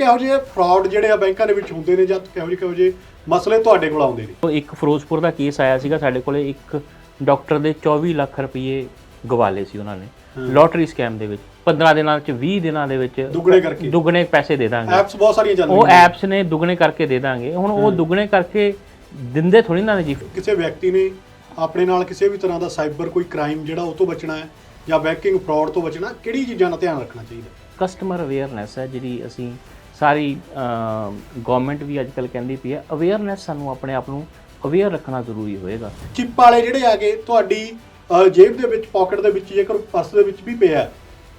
ਕਿਹੋ ਜਿਹੇ ਫਰਾਡ ਜਿਹੜੇ ਆ ਬੈਂਕਾਂ ਦੇ ਵਿੱਚ ਹੁੰਦੇ ਨੇ ਜਾਂ ਕਿਹੋ ਜਿਹੇ ਕਿਹੋ ਜਿਹੇ ਮਸਲੇ ਤੁਹਾਡੇ ਕੋਲ ਆਉਂਦੇ ਨੇ? ਉਹ ਇੱਕ ਫਿਰੋਜ਼ਪੁਰ ਦਾ ਕੇਸ ਆਇਆ ਸੀਗਾ ਸਾਡੇ ਕੋਲੇ ਇੱਕ ਡਾਕਟਰ ਦੇ 24 ਲੱਖ ਰੁਪਏ ਗਵਾਲੇ ਸੀ ਉਹਨਾਂ ਨੇ। ਲੋਟਰੀ ਸਕੈਮ ਦੇ ਵਿੱਚ 15 ਦਿਨਾਂ ਚ 20 ਦਿਨਾਂ ਦੇ ਵਿੱਚ ਦੁੱਗਣੇ ਕਰਕੇ। ਦੁੱਗਣੇ ਪੈਸੇ ਦੇ ਦਾਂਗੇ। ਐਪਸ ਬਹੁਤ ਸਾਰੀਆਂ ਚੱਲ ਉਹ ਐਪਸ ਨੇ। ਦੁੱਗਣੇ ਕਰਕੇ ਦੇ ਦਾਂਗੇ। ਹੁਣ ਉਹ ਦੁੱਗਣੇ ਕਰਕੇ ਦਿੰਦੇ ਥੋੜੀ ਨਾ ਨੇ ਜੀ। ਕਿਸੇ ਵਿਅਕਤੀ ਨੇ ਆਪਣੇ ਨਾਲ ਕਿਸੇ ਵੀ ਤਰ੍ਹਾਂ ਦਾ ਸਾਈਬਰ ਕੋਈ ਕ੍ਰਾਈਮ ਜਿਹੜਾ ਉਹ ਤੋਂ ਬਚਣਾ ਹੈ ਜਾਂ ਬੈਂਕਿੰਗ ਫਰਾਡ ਤੋਂ ਬਚਣਾ ਕਿਹੜੀ ਚੀਜ਼ਾਂ ਦਾ ਧਿਆਨ ਰੱਖਣਾ ਚਾਹੀਦਾ? ਕਸਟਮਰ ਅਵੇਅਰਨੈਸ ਹੈ ਜਿਹੜੀ ਅਸੀਂ ਸਾਰੀ ਗਵਰਨਮੈਂਟ ਵੀ ਅੱਜਕੱਲ ਕਹਿੰਦੀ ਪਈ ਹੈ ਅਵੇਅਰਨੈਸ ਸਾਨੂੰ ਆਪਣੇ ਆਪ ਨੂੰ ਅਵੇਅਰ ਰੱਖਣਾ ਜ਼ਰੂਰੀ ਹੋਏਗਾ। ਚਿੱਪ ਵਾਲੇ ਜਿਹੜੇ ਆ ਗਏ ਤੁਹਾਡੀ ਜੇਬ ਦੇ ਵਿੱਚ ਪਾਕਟ ਦੇ ਵਿੱਚ ਜੇਕਰ ਪਰਸ ਦੇ ਵਿੱਚ ਵੀ ਪਿਆ